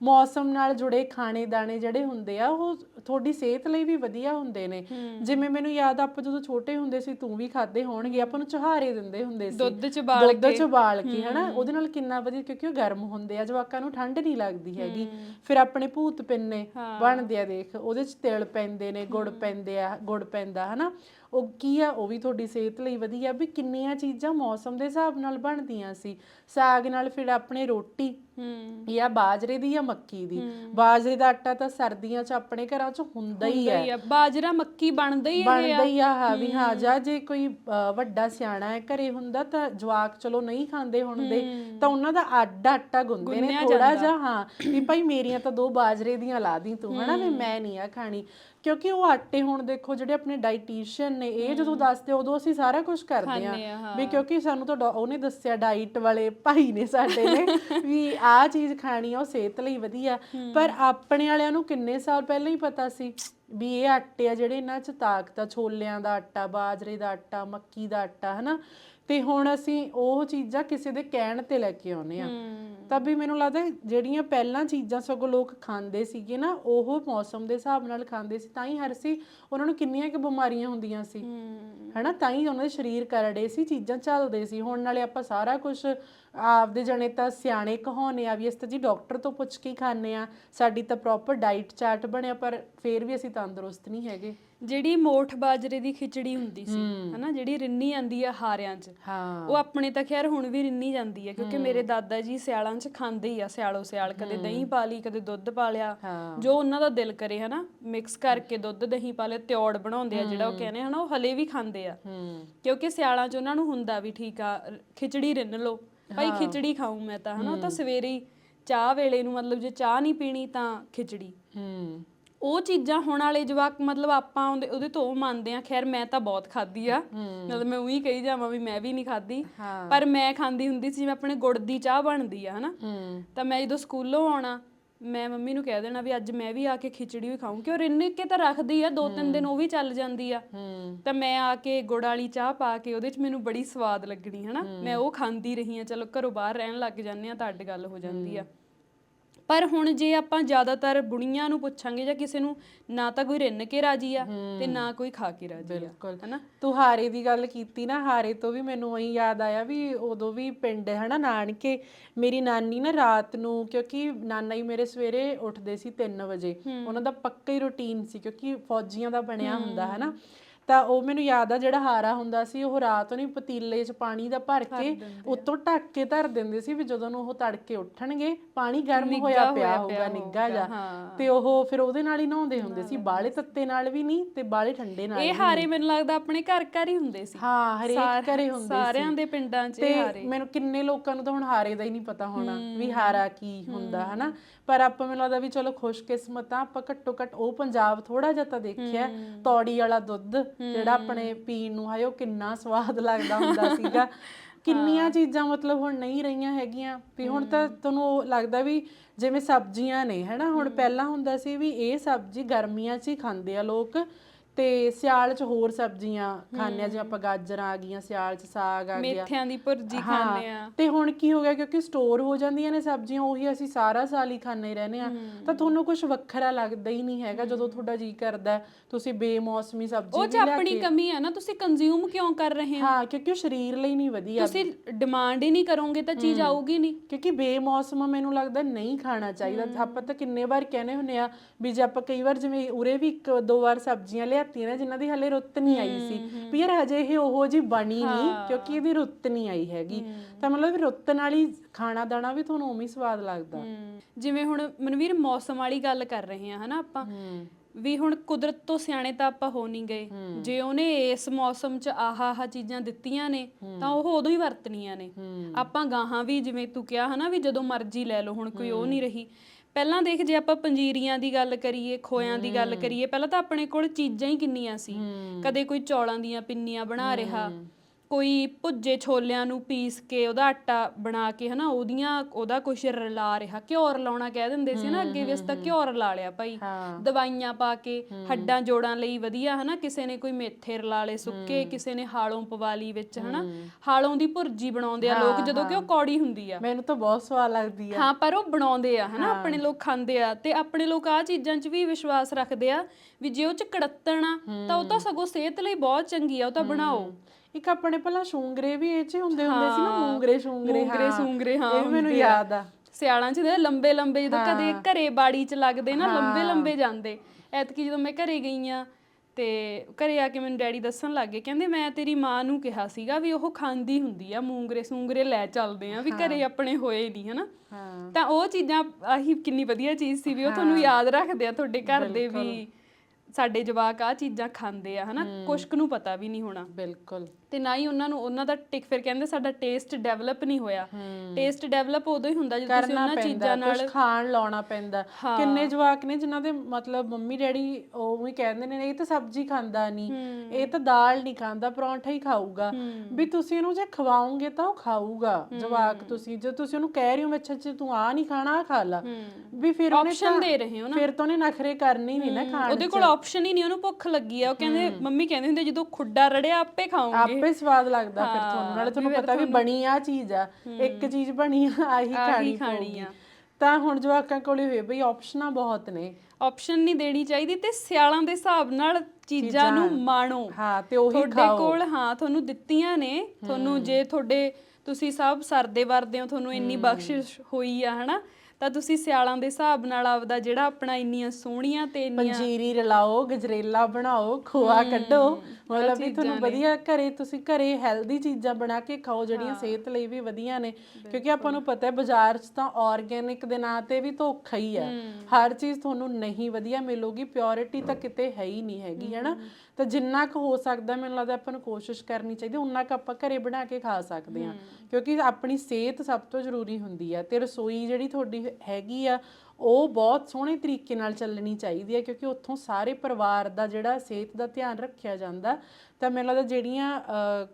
ਮੌਸਮ ਨਾਲ ਜੁੜੇ ਖਾਣੇ ਦਾਣੇ ਜਿਹੜੇ ਹੁੰਦੇ ਆ ਉਹ ਤੁਹਾਡੀ ਸਿਹਤ ਲਈ ਵੀ ਵਧੀਆ ਹੁੰਦੇ ਨੇ। ਜਿਵੇਂ ਮੈਨੂੰ ਯਾਦ ਆਪਾਂ ਜਦੋਂ ਛੋਟੇ ਹੁੰਦੇ ਸੀ ਤੂੰ ਵੀ ਖਾਦੇ ਹੋਣਗੇ ਆਪਾਂ ਨੂੰ ਚੁਹਾਰੇ ਦਿੰਦੇ ਹੁੰਦੇ ਸੀ। ਦੁੱਧ ਚ ਬਾਲ ਦੁੱਧ ਚ ਉਬਾਲ ਕੇ ਹਨਾ? ਉਹਦੇ ਨਾਲ ਕਿੰਨਾ ਵਧੀਆ ਕਿਉਂਕਿ ਉਹ ਗਰਮ ਹੁੰਦੇ ਆ ਜਵਾਕਾਂ ਨੂੰ ਠੰਡ ਨਹੀਂ ਲੱਗਦੀ ਹੈਗੀ। ਫਿਰ ਆਪਣੇ ਭੂਤ ਪਿੰਨੇ ਬਣਦੇ ਆ ਦੇਖ ਉਹਦੇ ਚ ਤਿਲ ਪੈਂਦੇ ਨੇ ਗੁੜ ਪੈਂਦੇ ਆ ਗੁੜ ਪੈਂਦਾ ਹਨਾ? ਉਹ ਕੀ ਆ ਉਹ ਵੀ ਤੁਹਾਡੀ ਸਿਹਤ ਲਈ ਵਧੀਆ ਵੀ ਕਿੰਨੀਆਂ ਚੀਜ਼ਾਂ ਮੌਸਮ ਦੇ ਹਿਸਾਬ ਨਾਲ ਬਣਦੀਆਂ ਸੀ। ਸਾਗ ਨਾਲ ਫਿਰ ਆਪਣੇ ਰੋਟੀ ਹੂੰ। ਜਾਂ ਬਾਜਰੇ ਦੀ ਜਾਂ ਮੱਕੀ ਦੀ। ਬਾਜਰੇ ਦਾ ਆਟਾ ਤਾਂ ਸਰਦੀਆਂ 'ਚ ਆਪਣੇ ਘਰਾਂ 'ਚ ਹੁੰਦਾ ਹੀ ਹੈ ਬਾਜਰਾ ਮੱਕੀ ਬਣਦਾ ਹੀ ਇਹ ਬਣਦਾ ਹੀ ਆ ਹਾਂ ਵੀ ਹਾਂ ਜਾਂ ਜੇ ਕੋਈ ਵੱਡਾ ਸਿਆਣਾ ਹੈ ਘਰੇ ਹੁੰਦਾ ਤਾਂ ਜਵਾਕ ਚਲੋ ਨਹੀਂ ਖਾਂਦੇ ਹੁੰਦੇ ਤਾਂ ਉਹਨਾਂ ਦਾ ਅੱਡ ਆਟਾ ਗੁੰਨਦੇ ਨੇ ਥੋੜਾ ਜਿਹਾ ਹਾਂ ਵੀ ਭਾਈ ਮੇਰੀਆਂ ਤਾਂ ਦੋ ਬਾਜਰੇ ਦੀਆਂ ਲਾ ਦੀ ਤੂੰ ਹਨਾ ਵੀ ਮੈਂ ਨਹੀਂ ਆ ਖਾਣੀ। ਕਿਉਂਕਿ ਉਹ ਆਟੇ ਹੁਣ ਦੇਖੋ ਜਿਹੜੇ ਆਪਣੇ ਡਾਈਟੀਸ਼ੀਅਨ ਨੇ ਇਹ ਜਦੋਂ ਦੱਸਦੇ ਉਦੋਂ ਅਸੀਂ ਸਾਰਾ ਕੁਝ ਕਰਦੇ ਆ, ਵੀ ਕਿਉਂਕਿ ਸਾਨੂੰ ਤਾਂ ਉਹਨੇ ਦੱਸਿਆ ਡਾਈਟ ਵਾਲੇ ਭਾਈ ਨੇ ਸਾਡੇ ਨੇ ਵੀ ਆਹ ਚੀਜ਼ ਖਾਣੀ ਆ ਉਹ ਸਿਹਤ ਲਈ ਵਧੀਆ। ਪਰ ਆਪਣੇ ਵਾਲਿਆਂ ਨੂੰ ਕਿੰਨੇ ਸਾਲ ਪਹਿਲਾਂ ਹੀ ਪਤਾ ਸੀ ਵੀ ਇਹ ਆਟੇ ਆ ਜਿਹੜੇ ਇਹਨਾਂ 'ਚ ਤਾਕਤ ਆ ਛੋਲਿਆਂ ਦਾ ਆਟਾ ਬਾਜਰੇ ਦਾ ਆਟਾ ਮੱਕੀ ਦਾ ਆਟਾ ਹਨਾ? ਤੇ ਹੁਣ ਅਸੀਂ ਉਹ ਚੀਜ਼ਾਂ ਕਿਸੇ ਦੇ ਕਹਿਣ ਤੇ ਲੈ ਕੇ ਆਉਨੇ ਆ ਤਾਂ ਵੀ ਮੈਨੂੰ ਲੱਗਦਾ ਜਿਹੜੀਆਂ ਪਹਿਲਾਂ ਚੀਜ਼ਾਂ ਸਗੋਂ ਲੋਕ ਖਾਂਦੇ ਸੀਗੇ ਨਾ ਉਹ ਮੌਸਮ ਦੇ ਹਿਸਾਬ ਨਾਲ ਖਾਂਦੇ ਸੀ ਤਾਂ ਹੀ ਹਰ ਸੀ ਉਹਨਾਂ ਨੂੰ ਕਿੰਨੀਆਂ ਕਿ ਬਿਮਾਰੀਆਂ ਹੁੰਦੀਆਂ ਸੀ। ਹਨਾ ਤਾਂ ਹੀ ਉਹਨਾਂ ਦੇ ਸਰੀਰ ਕਰੜੇ ਸੀ ਚੀਜ਼ਾਂ ਚੱਲਦੇ ਸੀ। ਹੁਣ ਨਾਲੇ ਆਪਾਂ ਸਾਰਾ ਕੁਝ ਆਪਦੇ ਜਣੇ ਤਾਂ ਸਿਆਣੇ ਕਹਾਉਨੇ ਆ ਵੀ ਇਸ ਤਾਂ ਜੀ ਡਾਕਟਰ ਤੋਂ ਪੁੱਛ ਕੇ ਖਾਂਦੇ ਆ ਸਾਡੀ ਤਾਂ ਪ੍ਰੋਪਰ ਡਾਈਟ ਚਾਰਟ ਬਣਿਆ ਪਰ ਫੇਰ ਵੀ ਅਸੀਂ ਤੰਦਰੁਸਤ ਨਹੀਂ ਹੈਗੇ। ਜਿਹੜੀ ਮੋਠ ਬਾਜਰੇ ਦੀ ਖਿਚੜੀ ਹੁੰਦੀ ਸੀ ਹਨਾ ਜਿਹੜੀ ਰਿੰਨੀ ਆਂਦੀ ਆ ਹਾਰਿਆਂ 'ਚ ਉਹ ਆਪਣੇ ਤਾਂ ਖੈਰ ਹੁਣ ਵੀ ਰਿੰਨੀ ਜਾਂਦੀ ਹੈ ਕਿਉਂਕਿ ਮੇਰੇ ਦਾਦਾ ਜੀ ਸਿਆਲਾਂ 'ਚ ਖਾਂਦੇ ਹੀ ਆ ਸਿਆਲੋ ਸਿਆਲ ਕਦੇ ਦਹੀਂ ਪਾ ਲਈ ਕਦੇ ਦੁੱਧ ਪਾ ਲਿਆ। ਜੋ ਉਹਨਾਂ ਦਾ ਦਿਲ ਕਰੇ ਹਨਾ ਮਿਕਸ ਕਰਕੇ ਦੁੱਧ ਦਹੀਂ ਪਾ ਲਿਆ ਤਿਉੜ ਬਣਾਉਂਦੇ ਆ ਜਿਹੜਾ ਉਹ ਕਹਿੰਦੇ ਹਨਾ ਉਹ ਹਲੇ ਵੀ ਖਾਂਦੇ ਆ। ਕਿਉਂਕਿ ਸਿਆਲਾਂ 'ਚ ਉਹਨਾਂ ਨੂੰ ਹੁੰਦਾ ਵੀ ਠੀਕ ਆ ਖਿਚੜੀ ਰਿੰਨ ਲਓ। ਭਾਈ ਖਿਚੜੀ ਖਾਊਂ ਮੈਂ ਤਾਂ ਹਨਾ? ਤਾਂ ਸਵੇਰੇ ਹੀ ਚਾਹ ਵੇਲੇ ਨੂੰ ਮਤਲਬ ਜੇ ਚਾਹ ਨਹੀਂ ਪੀਣੀ ਤਾਂ ਖਿਚੜੀ। ਹੂੰ। ਉਹ ਚੀਜ਼ਾਂ ਹੁਣ ਵਾਲੇ ਜਵਾਕ ਮਤਲਬ ਆਪਾਂ ਉਹਦੇ ਉਹਦੇ ਤੋਂ ਮੰਨਦੇ ਆ ਖੈਰ ਮੈਂ ਤਾਂ ਬਹੁਤ ਖਾਧੀ ਆ। ਮਤਲਬ ਮੈਂ ਉਹੀ ਕਹੀ ਜਾਵਾਂ ਵੀ ਮੈਂ ਵੀ ਨਹੀਂ ਹਾਂ। ਪਰ ਮੈਂ ਖਾਂਦੀ ਹੁੰਦੀ ਸੀ ਜਿਵੇਂ ਆਪਣੇ ਗੁੜ ਦੀ ਚਾਹ ਬਣਦੀ ਆ ਹਨਾ? ਤਾਂ ਮੈਂ ਜਦੋਂ ਸਕੂਲੋਂ ਆਉਣਾ ਮੈਂ ਮੰਮੀ ਨੂੰ ਕਹਿ ਦੇਣਾ ਵੀ ਅੱਜ ਮੈਂ ਵੀ ਆ ਕੇ ਖਿਚੜੀ ਵੀ ਖਾਊਂ ਕਿ ਉਹ ਰਿੰਨ ਕੇ ਤਾਂ ਰੱਖਦੀ ਆ ਦੋ ਤਿੰਨ ਦਿਨ ਉਹ ਵੀ ਚੱਲ ਜਾਂਦੀ ਆ। ਤਾਂ ਮੈਂ ਆ ਕੇ ਗੁੜ ਵਾਲੀ ਚਾਹ ਪਾ ਕੇ ਉਹਦੇ 'ਚ ਮੈਨੂੰ ਬੜੀ ਸਵਾਦ ਲੱਗਣੀ ਹਨਾ? ਮੈਂ ਉਹ ਖਾਂਦੀ ਰਹੀ ਆ ਚਲੋ ਘਰੋਂ ਬਾਹਰ ਰਹਿਣ ਲੱਗ ਜਾਂਦੇ ਆ ਤਾਂ ਅੱਡ ਗੱਲ ਹੋ ਜਾਂਦੀ ਆ। ਪਰ ਹੁਣ ਜੇ ਆਪਾਂ ਜ਼ਿਆਦਾਤਰ ਬੁੜੀਆਂ ਨੂੰ ਪੁੱਛਾਂਗੇ ਜਾਂ ਕਿਸੇ ਨੂੰ ਨਾ ਤਾਂ ਕੋਈ ਰਿੰਨ ਕੇ ਰਾਜੀ ਆ ਤੇ ਨਾ ਕੋਈ ਖਾ ਕੇ ਰਾਜੀ ਆ ਬਿਲਕੁਲ। ਹਨਾ? ਤੂੰ ਹਾਰੇ ਦੀ ਗੱਲ ਕੀਤੀ ਨਾ ਹਾਰੇ ਤੋਂ ਵੀ ਮੈਨੂੰ ਉਹੀ ਯਾਦ ਆਇਆ ਵੀ ਉਦੋਂ ਵੀ ਪਿੰਡ ਹਨਾ ਨਾਨਕੇ ਮੇਰੀ ਨਾਨੀ ਨਾ ਰਾਤ ਨੂੰ ਕਿਉਂਕਿ ਨਾਨਾ ਹੀ ਮੇਰੇ ਸਵੇਰੇ ਉੱਠਦੇ ਸੀ 3 ਵਜੇ ਉਹਨਾਂ ਦਾ ਪੱਕਾ ਹੀ ਰੁਟੀਨ ਸੀ ਕਿਉਂਕਿ ਫੌਜੀਆਂ ਦਾ ਬਣਿਆ ਹੁੰਦਾ ਹਨਾ। ਤਾਂ ਉਹ ਮੈਨੂੰ ਯਾਦ ਆ ਜਿਹੜਾ ਹਾਰਾ ਹੁੰਦਾ ਸੀ ਉਹ ਰਾਤ ਨੂੰ ਹੀ ਪਤੀਲੇ 'ਚ ਪਾਣੀ ਦਾ ਭਰ ਕੇ ਉੱਤੋਂ ਢੱਕ ਕੇ ਧਰ ਦਿੰਦੇ ਸੀ ਵੀ ਜਦੋਂ ਨੂੰ ਉਹ ਤੜਕੇ ਉੱਠਣਗੇ ਪਾਣੀ ਗਰਮ ਹੋਇਆ ਪਿਆ ਹੋਊਗਾ ਨਿੱਗਾ ਜਾ ਤੇ ਉਹ ਫਿਰ ਉਹਦੇ ਨਾਲ ਹੀ ਨਹਾਉਂਦੇ ਹੁੰਦੇ ਸੀ ਬਾਲੇ ਤੱਤੇ ਨਾਲ ਵੀ ਨਹੀਂ ਤੇ ਬਾਲੇ ਠੰਡੇ ਨਾਲ ਇਹ ਹਾਰੇ ਮੈਨੂੰ ਲੱਗਦਾ ਆਪਣੇ ਘਰ ਘਰ ਹੀ ਹੁੰਦੇ ਸੀ। ਹਾਂ ਹਰੇਕ ਘਰੇ ਹੁੰਦੇ ਸਾਰਿਆਂ ਦੇ ਪਿੰਡਾਂ 'ਚ ਹਾਰੇ। ਮੈਨੂੰ ਕਿੰਨੇ ਲੋਕਾਂ ਨੂੰ ਤਾਂ ਹੁਣ ਹਾਰੇ ਦਾ ਹੀ ਨਹੀਂ ਪਤਾ ਹੋਣਾ ਵੀ ਹਾਰਾ ਕੀ ਹੁੰਦਾ ਹਨਾ? ਪਰ ਆਪਾਂ ਮੈਨੂੰ ਲੱਗਦਾ ਵੀ ਚਲੋ ਖੁਸ਼ਕਿਸਮਤ ਆ ਆਪਾਂ ਘੱਟੋ ਘੱਟ ਉਹ ਪੰਜਾਬ ਥੋੜਾ ਜਿਹਾ ਤਾਂ ਦੇਖਿਆ ਤੌੜੀ ਵਾਲਾ ਦੁੱਧ ਜਿਹੜਾ ਆਪਣੇ ਪੀਣ ਨੂੰ ਉਹ ਕਿੰਨਾ ਸਵਾਦ ਲੱਗਦਾ ਹੁੰਦਾ ਸੀਗਾ। ਕਿੰਨੀਆਂ ਚੀਜ਼ਾਂ ਮਤਲਬ ਹੁਣ ਨਹੀਂ ਰਹੀਆਂ ਹੈਗੀਆਂ ਵੀ ਹੁਣ ਤਾਂ ਤੁਹਾਨੂੰ ਉਹ ਲੱਗਦਾ ਵੀ ਜਿਵੇਂ ਸਬਜ਼ੀਆਂ ਨੇ ਹੈਨਾ? ਹੁਣ ਪਹਿਲਾਂ ਹੁੰਦਾ ਸੀ ਵੀ ਇਹ ਸਬਜ਼ੀ ਗਰਮੀਆਂ 'ਚ ਹੀ ਖਾਂਦੇ ਆ ਲੋਕ। ਤੇ ਸਿਆਲ 'ਚ ਹੋਰ ਸਬਜ਼ੀਆਂ ਖਾਂਦੇ ਆ ਜਿਵੇਂ ਆਪਾਂ ਗਾਜਰਾਂ ਆ ਗਈਆਂ ਸਿਆਲ 'ਚ ਸਾਗ ਆ ਗਿਆ। ਮੇਥਿਆਂ ਦੀ ਭੁਰਜੀ ਖਾਂਦੇ ਆ। ਤੇ ਹੁਣ ਕੀ ਹੋ ਗਿਆ ਕਿਉਂਕਿ ਸਟੋਰ ਹੋ ਜਾਂਦੀਆਂ ਨੇ ਸਬਜ਼ੀਆਂ ਉਹੀ ਅਸੀਂ ਸਾਰਾ ਸਾਲ ਹੀ ਖਾਂਦੇ ਰਹਿੰਦੇ ਆ। ਤਾਂ ਤੁਹਾਨੂੰ ਕੁਝ ਵੱਖਰਾ ਲੱਗਦਾ ਹੀ ਨਹੀਂ ਹੈਗਾ ਜਦੋਂ ਤੁਹਾਡਾ ਜੀ ਕਰਦਾ ਹੈ, ਤੁਸੀਂ ਬੇਮੌਸਮੀ ਸਬਜ਼ੀ ਉਹ 'ਚ ਵੀ ਲਿਆ ਆਪਣੀ ਕਮੀ ਆ ਨਾ ਤੁਸੀਂ ਕੰਜ਼ਿਊਮ ਕਿਉਂ ਕਰ ਰਹੇ ਹੋ? ਹਾਂ ਕਿਉਂਕਿ ਉਹ ਸਰੀਰ ਲਈ ਨਹੀਂ ਵਧੀਆ। ਤੁਸੀਂ ਡਿਮਾਂਡ ਹੀ ਨਹੀਂ ਕਰੋਗੇ ਤਾਂ ਚੀਜ਼ ਆਊਗੀ ਨਹੀਂ। ਕਿਉਂਕਿ ਬੇਮੌਸਮ ਮੈਨੂੰ ਲੱਗਦਾ ਨਹੀਂ ਖਾਣਾ ਚਾਹੀਦਾ। ਆਪਾਂ ਤਾਂ ਕਿੰਨੇ ਵਾਰ ਕਹਿੰਦੇ ਹੁੰਨੇ ਆ ਵੀ ਜੇ ਆਪਾਂ ਕਈ ਵਾਰ ਜਿਵੇਂ ਉਰੇ ਵੀ ਇੱਕ ਦੋ ਵਾਰ ਸਬਜ਼ੀਆਂ ਲਿਆਤੀਆਂ ਨੇ ਜਿਨ੍ਹਾਂ ਦੀ ਹਲੇ ਰੁੱਤ ਨਹੀਂ ਆਈ ਸੀ। ਵੀ ਯਾਰ ਹਜੇ ਇਹ ਉਹੋ ਜੀ ਬਣੀ ਨਹੀਂ ਕਿਉਂਕਿ ਇਹਦੀ ਰੁੱਤ ਨਹੀਂ ਆਈ ਹੈਗੀ। ਤਾਂ ਮਤਲਬ ਰੁੱਤ ਨਾਲ ਹੀ ਖਾਣਾ ਦਾਣਾ ਵੀ ਤੁਹਾਨੂੰ ਉਵੇਂ ਹੀ ਸਵਾਦ ਲੱਗਦਾ। ਜਿਵੇਂ ਹੁਣ ਮਨਵੀਰ ਮੌਸਮ ਵਾਲੀ ਗੱਲ ਕਰ ਰਹੇ ਆ ਹਨਾ ਆਪਾਂ। ਵੀ ਹੁਣ ਕੁਦਰਤ ਤੋਂ ਸਿਆਣੇ ਤਾਂ ਆਪਾਂ ਹੋ ਨਹੀਂ ਗਏ। ਜੇ ਉਹਨੇ ਇਸ ਮੌਸਮ 'ਚ ਆਹ ਆਹ ਚੀਜ਼ਾਂ ਦਿੱਤੀਆਂ ਨੇ ਤਾਂ ਉਹ ਉਦੋਂ ਹੀ ਵਰਤਣੀਆਂ ਨੇ। ਆਪਾਂ ਗਾਹਾਂ ਵੀ ਜਿਵੇਂ ਤੂੰ ਕਿਹਾ ਹਨਾ ਵੀ ਜਦੋਂ ਮਰਜ਼ੀ ਲੈ ਲਓ ਹੁਣ ਕੋਈ ਉਹ ਨਹੀਂ ਰਹੀ। ਪਹਿਲਾਂ ਦੇਖ ਜੇ ਆਪਾਂ ਪੰਜੀਰੀਆਂ ਦੀ ਗੱਲ ਕਰੀਏ ਖੋਇਆਂ ਦੀ ਗੱਲ ਕਰੀਏ ਪਹਿਲਾਂ ਤਾਂ ਆਪਣੇ ਕੋਲ ਚੀਜ਼ਾਂ ਹੀ ਕਿੰਨੀਆਂ ਸੀ। ਕਦੇ ਕੋਈ ਚੌਲਾਂ ਦੀਆਂ ਪਿੰਨੀਆਂ ਬਣਾ ਰਿਹਾ ਕੋਈ ਭੁੱਜੇ ਛੋਲਿਆਂ ਨੂੰ ਪੀਸ ਕੇ ਉਹਦਾ ਆਟਾ ਬਣਾ ਕੇ ਹਨਾ ਉਹਦੀਆਂ ਉਹਦਾ ਕੁਛ ਰਲਾ ਰਿਹਾ ਘਿਓ ਰਲਾਉਣਾ ਕਹਿ ਦਿੰਦੇ ਸੀ ਨਾ ਅੱਗੇ ਵੀ ਅਸੀਂ ਤਾਂ ਘਿਓ ਰਲਾ ਲਿਆ ਭਾਈ। ਦਵਾਈਆਂ ਪਾ ਕੇ ਹੱਡਾਂ ਜੋੜਾਂ ਲਈ ਵਧੀਆ ਹਨਾ ਕਿਸੇ ਨੇ ਕੋਈ ਮੇਥੇ ਰਲਾ ਲਏ ਸੁੱਕੇ ਕਿਸੇ ਨੇ ਹਾਲੋਂ ਪਵਾ ਲਈ ਵਿੱਚ ਹਨਾ। ਹਾਲੋਂ ਦੀ ਭੁਰਜੀ ਬਣਾਉਂਦੇ ਆ ਲੋਕ ਜਦੋਂ ਕਿ ਉਹ ਕੌੜੀ ਹੁੰਦੀ ਆ। ਮੈਨੂੰ ਤਾਂ ਬਹੁਤ ਸਵਾਦ ਲੱਗਦੀ ਆ। ਹਾਂ ਪਰ ਉਹ ਬਣਾਉਂਦੇ ਆ ਹਨਾ ਆਪਣੇ ਲੋਕ ਖਾਂਦੇ ਆ ਤੇ ਆਪਣੇ ਲੋਕ ਆ ਚੀਜ਼ਾਂ 'ਚ ਵੀ ਵਿਸ਼ਵਾਸ ਰੱਖਦੇ ਆ ਵੀ ਜੇ ਉਹ 'ਚ ਕੜੱਤਣ ਆ ਤਾਂ ਉਹ ਤਾਂ ਸਗੋਂ ਸਿਹਤ ਲਈ ਬਹੁਤ ਚੰਗੀ ਆ ਉਹ ਤਾਂ ਬਣਾਓ। ਇੱਕ ਆਪਣੇ ਪਹਿਲਾਂ ਸ਼ੂੰਗਰੇ ਵੀ ਇਹ ਚ ਹੁੰਦੇ ਹੁੰਦੇ ਸੀ ਨਾ ਮੂੰਗਰੇ ਸ਼ੂੰਗਰੇ ਮੂੰਗਰੇ ਸੂੰਗਰੇ, ਹਾਂ, ਇਹ ਮੈਨੂੰ। ਯਾਦ ਆ। ਸਿਆਲਾਂ 'ਚ ਦੇ ਲੰਬੇ ਲੰਬੇ ਜਦੋਂ ਕਦੇ ਘਰੇ ਬਾੜੀ 'ਚ ਲੱਗਦੇ ਨਾ ਲੰਬੇ ਲੰਬੇ ਜਾਂਦੇ। ਐਤਕੀ ਜਦੋਂ ਮੈਂ ਘਰੇ ਗਈ ਆ ਤੇ ਘਰੇ ਆ ਕੇ ਮੈਨੂੰ ਡੈਡੀ ਦੱਸਣ ਲੱਗੇ ਕਹਿੰਦੇ ਮੈਂ ਤੇਰੀ ਮਾਂ ਨੂੰ ਕਿਹਾ ਸੀਗਾ ਵੀ ਉਹ ਖਾਂਦੀ ਹੁੰਦੀ ਆ ਮੂੰਗਰੇ ਸੂੰਗਰੇ ਲੈ ਚੱਲਦੇ ਆ ਵੀ ਘਰੇ ਆਪਣੇ ਹੋਏ ਨਹੀਂ ਹਨਾ। ਤਾਂ ਉਹ ਚੀਜ਼ਾਂ ਆਹੀ ਕਿੰਨੀ ਵਧੀਆ ਚੀਜ਼ ਸੀ ਵੀ ਉਹ ਤੁਹਾਨੂੰ ਯਾਦ ਰੱਖਦੇ ਆ ਤੁਹਾਡੇ ਘਰ ਦੇ ਵੀ ਸਾਡੇ ਜਵਾਕ ਆ ਚੀਜ਼ਾਂ ਖਾਂਦੇ ਆ ਹਨਾ। ਕੁਛ ਕੁ ਨੂੰ ਪਤਾ ਵੀ ਨਹੀਂ ਹੋਣਾ। ਬਿਲਕੁਲ। ਤੇ ਨਾ ਹੀ ਉਹਨਾਂ ਨੂੰ ਉਹਨਾਂ ਦਾ ਟਿਕ ਫਿਰ ਕਹਿੰਦੇ ਸਾਡਾ ਟੇਸਟ ਡਿਵੈਲਪ ਨਹੀਂ ਹੋਇਆ। ਟੇਸਟ ਡਿਵੈਲਪ ਉਦੋਂ ਹੀ ਹੁੰਦਾ ਜਦੋਂ ਤੁਸੀਂ ਉਹਨਾਂ ਚੀਜ਼ਾਂ ਨਾਲ ਕੁਝ ਖਾਣ ਲਾਉਣਾ ਪੈਂਦਾ। ਕਿੰਨੇ ਜਵਾਕ ਨੇ ਜਿਨ੍ਹਾਂ ਦੇ ਮਤਲਬ ਮੰਮੀ ਡੈਡੀ ਉਹ ਵੀ ਕਹਿੰਦੇ ਨੇ ਇਹ ਤਾਂ ਸਬਜ਼ੀ ਖਾਂਦਾ ਨਹੀਂ ਇਹ ਤਾਂ ਦਾਲ ਨਹੀਂ ਖਾਂਦਾ ਪਰੌਂਠਾ ਹੀ ਖਾਊਗਾ। ਵੀ ਤੁਸੀਂ ਇਹਨੂੰ ਜੇ ਖਵਾਓਗੇ ਤਾਂ ਉਹ ਖਾਊਗਾ ਜਵਾਕ ਤੁਸੀਂ। ਜੇ ਤੁਸੀਂ ਉਹਨੂੰ ਕਹਿ ਰਹੇ ਹੋ ਅੱਛਾ ਅੱਛਾ ਤੂੰ ਆ ਨਹੀਂ ਖਾਣਾ ਆ ਖਾ ਲਾ। ਵੀ ਫਿਰ ਉਹਨੇ ਆਪਸ਼ਨ ਦੇ ਰਹੇ ਹੋ ਨਾ। ਫਿਰ ਤਾਂ ਉਹਨੇ ਨਖਰੇ ਕਰਨੀ ਨਹੀਂ ਨਾ ਖਾਣ ਉਹਦੇ ਕੋਲ ਆਪਸ਼ਨ ਹੀ ਨਹੀਂ ਉਹਨੂੰ ਭੁੱਖ ਲੱਗੀ ਆ। ਉਹ ਕਹਿੰਦੇ ਮੰਮੀ ਕਹਿੰਦੇ ਹੁੰਦੇ ਜਦੋਂ ਖੁੱਡਾ ਰੜਿਆ ਆਪੇ ਖਾਉਂਗੇ ਆਪੇ ਸਵਾਦ ਲੱਗਦਾ ਫਿਰ ਤੁਹਾਨੂੰ। ਨਾਲੇ ਤੁਹਾਨੂੰ ਪਤਾ ਵੀ ਬਣੀ ਆ ਚੀਜ਼ ਆ ਇੱਕ ਚੀਜ਼ ਬਣੀ ਆ ਆਹੀ ਖਾਣੀ ਪਊਗੀ। ਤਾਂ ਹੁਣ ਜਵਾਕਾਂ ਕੋਲੇ ਹੋਏ ਬਈ ਆਪਸ਼ਨਾਂ ਬਹੁਤ ਨੇ। ਆਪਸ਼ਨ ਨਹੀਂ ਦੇਣੀ ਚਾਹੀਦੀ ਤੇ ਸਿਆਲਾਂ ਦੇ ਹਿਸਾਬ ਨਾਲ ਚੀਜ਼ਾਂ ਨੂੰ ਮਾਣੋ। ਹਾਂ ਤੇ ਉਹੀ ਤੁਹਾਡੇ ਕੋਲ ਹਾਂ ਤੁਹਾਨੂੰ ਦਿੱਤੀਆਂ ਨੇ। ਤੁਹਾਨੂੰ ਜੇ ਤੁਹਾਡੇ ਤੁਸੀਂ ਸਭ ਸਰਦੇ ਵਰਦੇ ਹੋ ਤੁਹਾਨੂੰ ਇੰਨੀ ਬਖਸ਼ਿਸ਼ ਹੋਈ ਆ ਹਨਾ? ਤਾਂ ਤੁਸੀਂ ਸਿਆਲਾਂ ਦੇ ਹਿਸਾਬ ਨਾਲ ਆਪਦਾ ਜਿਹੜਾ ਆਪਣਾ ਇੰਨੀਆਂ ਸੋਹਣੀਆਂ ਤੇ ਇੰਨੀਆਂ ਪੰਜੀਰੀ ਰਲਾਓ ਗਜਰੇਲਾ ਬਣਾਓ ਖੋਆ ਕੱਢੋ। ਮਤਲਬ ਵੀ ਤੁਹਾਨੂੰ ਵਧੀਆ ਘਰੇ ਤੁਸੀਂ ਘਰੇ ਹੈਲਦੀ ਚੀਜ਼ਾਂ ਬਣਾ ਕੇ ਖਾਓ ਜਿਹੜੀਆਂ ਸਿਹਤ ਲਈ ਵੀ ਵਧੀਆ ਨੇ। ਕਿਉਂਕਿ ਆਪਾਂ ਨੂੰ ਪਤਾ ਹੈ ਬਾਜ਼ਾਰ 'ਚ ਤਾਂ ਆਰਗੇਨਿਕ ਦੇ ਨਾਂ ਤੇ ਵੀ ਧੋਖਾ ਹੀ ਆ ਹਰ ਚੀਜ਼ ਤੁਹਾਨੂੰ ਨਹੀਂ ਵਧੀਆ ਮਿਲੂਗੀ ਪਿਓਰਿਟੀ ਤਾਂ ਕਿਤੇ ਹੈ ਹੀ ਨਹੀਂ ਹੈਗੀ ਹੈਨਾ ਤਾਂ ਜਿੰਨਾ ਕੁ ਹੋ ਸਕਦਾ ਮੈਨੂੰ ਲੱਗਦਾ ਆਪਾਂ ਨੂੰ ਕੋਸ਼ਿਸ਼ ਕਰਨੀ ਚਾਹੀਦੀ ਉਨਾ ਕੁ ਆਪਾਂ ਘਰੇ ਬਣਾ ਕੇ ਖਾ ਸਕਦੇ ਹਾਂ। ਕਿਉਂਕਿ ਆਪਣੀ ਸਿਹਤ ਸਭ ਤੋਂ ਜ਼ਰੂਰੀ ਹੁੰਦੀ ਆ ਤੇ ਰਸੋਈ ਜਿਹੜੀ ਤੁਹਾਡੀ ਹੈਗੀ ਆ ਉਹ ਬਹੁਤ ਸੋਹਣੇ ਤਰੀਕੇ ਨਾਲ ਚੱਲਣੀ ਚਾਹੀਦੀ ਹੈ ਕਿਉਂਕਿ ਉੱਥੋਂ ਸਾਰੇ ਪਰਿਵਾਰ ਦਾ ਜਿਹੜਾ ਸਿਹਤ ਦਾ ਧਿਆਨ ਰੱਖਿਆ ਜਾਂਦਾ, ਤਾਂ ਮੈਨੂੰ ਲੱਗਦਾ ਜਿਹੜੀਆਂ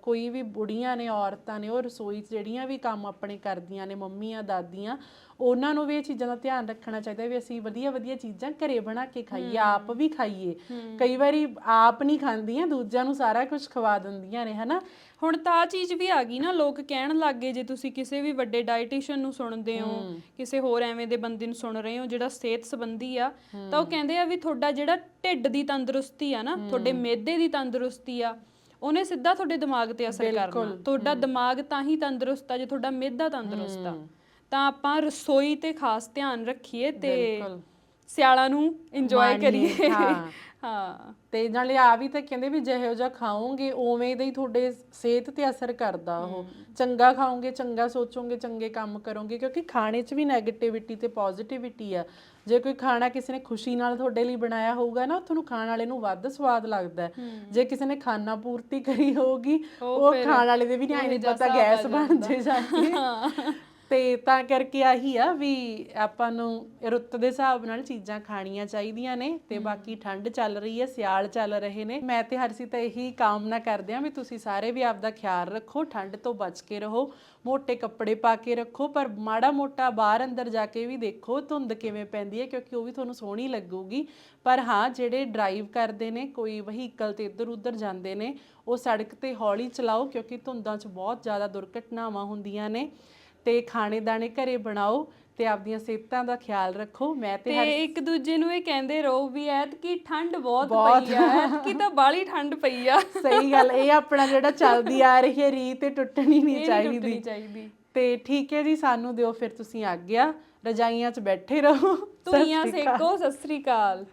ਕੋਈ ਵੀ ਬੁੜੀਆਂ ਨੇ, ਔਰਤਾਂ ਨੇ ਉਹ ਰਸੋਈ 'ਚ ਜਿਹੜੀਆਂ ਵੀ ਕੰਮ ਆਪਣੇ ਕਰਦੀਆਂ ਨੇ, ਮੰਮੀਆਂ, ਦਾਦੀਆਂ ਉਹਨਾਂ ਨੂੰ ਵੀ ਇਹ ਚੀਜ਼ਾਂ ਦਾ ਧਿਆਨ ਰੱਖਣਾ ਚਾਹੀਦਾ ਵੀ ਅਸੀਂ ਵਧੀਆ ਵਧੀਆ ਚੀਜ਼ਾਂ ਘਰੇ ਬਣਾ ਕੇ ਖਾਈਏ ਆਪ ਵੀ ਖਾਈਏ। ਕਈ ਵਾਰੀ ਆਪ ਨਹੀਂ ਖਾਂਦੀਆਂ ਦੂਜਿਆਂ ਨੂੰ ਸਾਰਾ ਕੁਝ ਖਵਾ ਦਿੰਦੀਆਂ ਨੇ ਹਨਾ? ਹੁਣ ਤਾਂ ਆਹ ਚੀਜ਼ ਵੀ ਆ ਗਈ ਨਾ ਲੋਕ ਕਹਿਣ ਲੱਗ ਜੇ ਤੁਸੀਂ ਕਿਸੇ ਵੀ ਵੱਡੇ ਡਾਈਟੀਸ਼ੀਅਨ ਨੂੰ ਸੁਣਦੇ ਹੋ ਕਿਸੇ ਹੋਰ ਐਵੇਂ ਦੇ ਬੰਦੇ ਨੂੰ ਸੁਣ ਰਹੇ ਹੋ ਜਿਹੜਾ ਸਿਹਤ ਸੰਬੰਧੀ ਆ ਤਾਂ ਉਹ ਕਹਿੰਦੇ ਆ ਵੀ ਤੁਹਾਡਾ ਜਿਹੜਾ ਢਿੱਡ ਦੀ ਤੰਦਰੁਸਤੀ ਆ ਨਾ ਤੁਹਾਡੇ ਮਿਹਦੇ ਦੀ ਤੰਦਰੁਸਤੀ ਆ ਉਹਨੇ ਸਿੱਧਾ ਤੁਹਾਡੇ ਦਿਮਾਗ ਤੇ ਅਸਰ ਕਰਨਾ। ਤੁਹਾਡਾ ਦਿਮਾਗ ਤਾਂ ਹੀ ਤੰਦਰੁਸਤ ਆ ਜੇ ਤੁਹਾਡਾ ਮਿਹਦਾ ਤੰਦਰੁਸਤ ਆ। ਤਾਂ ਆਪਾਂ ਰਸੋਈ ਤੇ ਖਾਸ ਧਿਆਨ ਰੱਖੀਏ ਤੇ ਸਿਆਲਾਂ ਨੂੰ ਇੰਜੋਏ ਕਰੀਏ। ਹਾਂ। ਹਾਂ। ਤੇ ਨਾਲੇ ਆ ਵੀ ਤਾਂ ਕਹਿੰਦੇ ਵੀ ਜਿਹੋ ਜਿਹਾ ਖਾਓਗੇ ਉਵੇਂ ਦਾ ਹੀ ਤੁਹਾਡੇ ਸਿਹਤ ਤੇ ਅਸਰ ਕਰਦਾ ਉਹ। ਚੰਗਾ ਖਾਓਗੇ ਚੰਗਾ ਸੋਚੋਗੇ ਚੰਗੇ ਕੰਮ ਕਰੋਗੇ ਕਿਉਂਕਿ ਖਾਣੇ 'ਚ ਵੀ 네ਗੇਟਿਵਿਟੀ ਤੇ ਪੋਜ਼ਿਟਿਵਿਟੀ ਆ। ਜੇ ਕੋਈ ਖਾਣਾ ਕਿਸੇ ਨੇ ਖੁਸ਼ੀ ਨਾਲ ਤੁਹਾਡੇ ਲਈ ਬਣਾਇਆ ਹੋਊਗਾ ਨਾ ਤੁਹਾਨੂੰ ਖਾਣ ਵਾਲੇ ਨੂੰ ਵੱਧ ਸਵਾਦ ਲੱਗਦਾ ਹੈ। ਜੇ ਕਿਸੇ ਨੇ ਖਾਣਾ ਪੂਰਤੀ ਕਰੀ ਹੋਊਗੀ ਉਹ ਖਾਣ ਵਾਲੇ ਦੇ ਵੀ ਨਹੀਂ ਪਤਾ ਗੈਸ ਬਣ ਜੇ ਜਾ ਕੇ। ਤੇ ਤਾਂ ਕਰਕੇ ਆਹੀ ਆ ਵੀ ਆਪਾਂ ਨੂੰ ਰੁੱਤ ਦੇ ਹਿਸਾਬ ਨਾਲ ਚੀਜ਼ਾਂ ਖਾਣੀਆਂ ਚਾਹੀਦੀਆਂ ਨੇ ਤੇ ਬਾਕੀ ਠੰਡ ਚੱਲ ਰਹੀ ਹੈ ਸਿਆਲ ਚੱਲ ਰਹੇ ਨੇ। ਮੈਂ ਤੇ ਹਰਸੀ ਤਾਂ ਇਹੀ ਕਾਮਨਾ ਕਰਦੇ ਆ ਵੀ ਤੁਸੀਂ ਸਾਰੇ ਵੀ ਆਪਦਾ ਖਿਆਲ ਰੱਖੋ ਠੰਡ ਤੋਂ ਬਚ ਕੇ ਰਹੋ ਮੋٹے ਕੱਪੜੇ ਪਾ ਕੇ ਰੱਖੋ ਪਰ ਮਾੜਾ ਮੋਟਾ ਬਾਹਰ ਅੰਦਰ ਜਾ ਕੇ ਵੀ ਦੇਖੋ ਧੁੰਦ ਕਿਵੇਂ ਪੈਂਦੀ ਹੈ ਕਿਉਂਕਿ ਉਹ ਵੀ ਤੁਹਾਨੂੰ ਸੋਹਣੀ ਲੱਗੂਗੀ। ਪਰ ਹਾਂ ਜਿਹੜੇ ਡਰਾਈਵ ਕਰਦੇ ਨੇ ਕੋਈ ਵਹੀਕਲ ਤੇ ਇੱਧਰ ਉੱਧਰ ਜਾਂਦੇ ਨੇ ਉਹ ਸੜਕ ਤੇ ਹੌਲੀ ਚਲਾਓ ਕਿਉਂਕਿ ਧੁੰਦਾਂ 'ਚ ਬਹੁਤ ਜ਼ਿਆਦਾ ਦੁਰਘਟਨਾਵਾਂ ਹੁੰਦੀਆਂ ਨੇ। ਤੇ ਖਾਣੇ ਦਾਣੇ ਘਰੇ ਬਣਾਓ ਤੇ ਆਪਦੀਆਂ ਸਿਹਤਾਂ ਦਾ ਖਿਆਲ ਰੱਖੋ। ਮੈਂ ਤੇ ਤੇ ਇੱਕ ਦੂਜੇ ਨੂੰ ਇਹ ਕਹਿੰਦੇ ਰਹੋ ਵੀ ਐਤਕੀ ਠੰਡ ਬਹੁਤ ਪਈ ਆ ਐਤਕੀ ਤਾਂ ਬਾਲੀ ਠੰਡ ਪਈ ਆ। ਸਹੀ ਗੱਲ ਇਹ ਆਪਣਾ ਜਿਹੜਾ ਚੱਲਦੀ ਆ ਰਹੀ ਹੈ ਰੀਤ ਤੇ ਟੁੱਟਣੀ ਨਹੀਂ ਚਾਹੀਦੀ। ਟੁੱਟਣੀ ਚਾਹੀਦੀ। ਤੇ ਠੀਕ ਹੈ ਜੀ ਸਾਨੂੰ ਦਿਓ ਫਿਰ ਤੁਸੀਂ ਆਗਿਆ। ਰਜਾਈਆਂ 'ਚ ਬੈਠੇ ਰਹੋ। ਸੇਕੋ ਸਤਿ ਸ੍ਰੀ ਅਕਾਲ।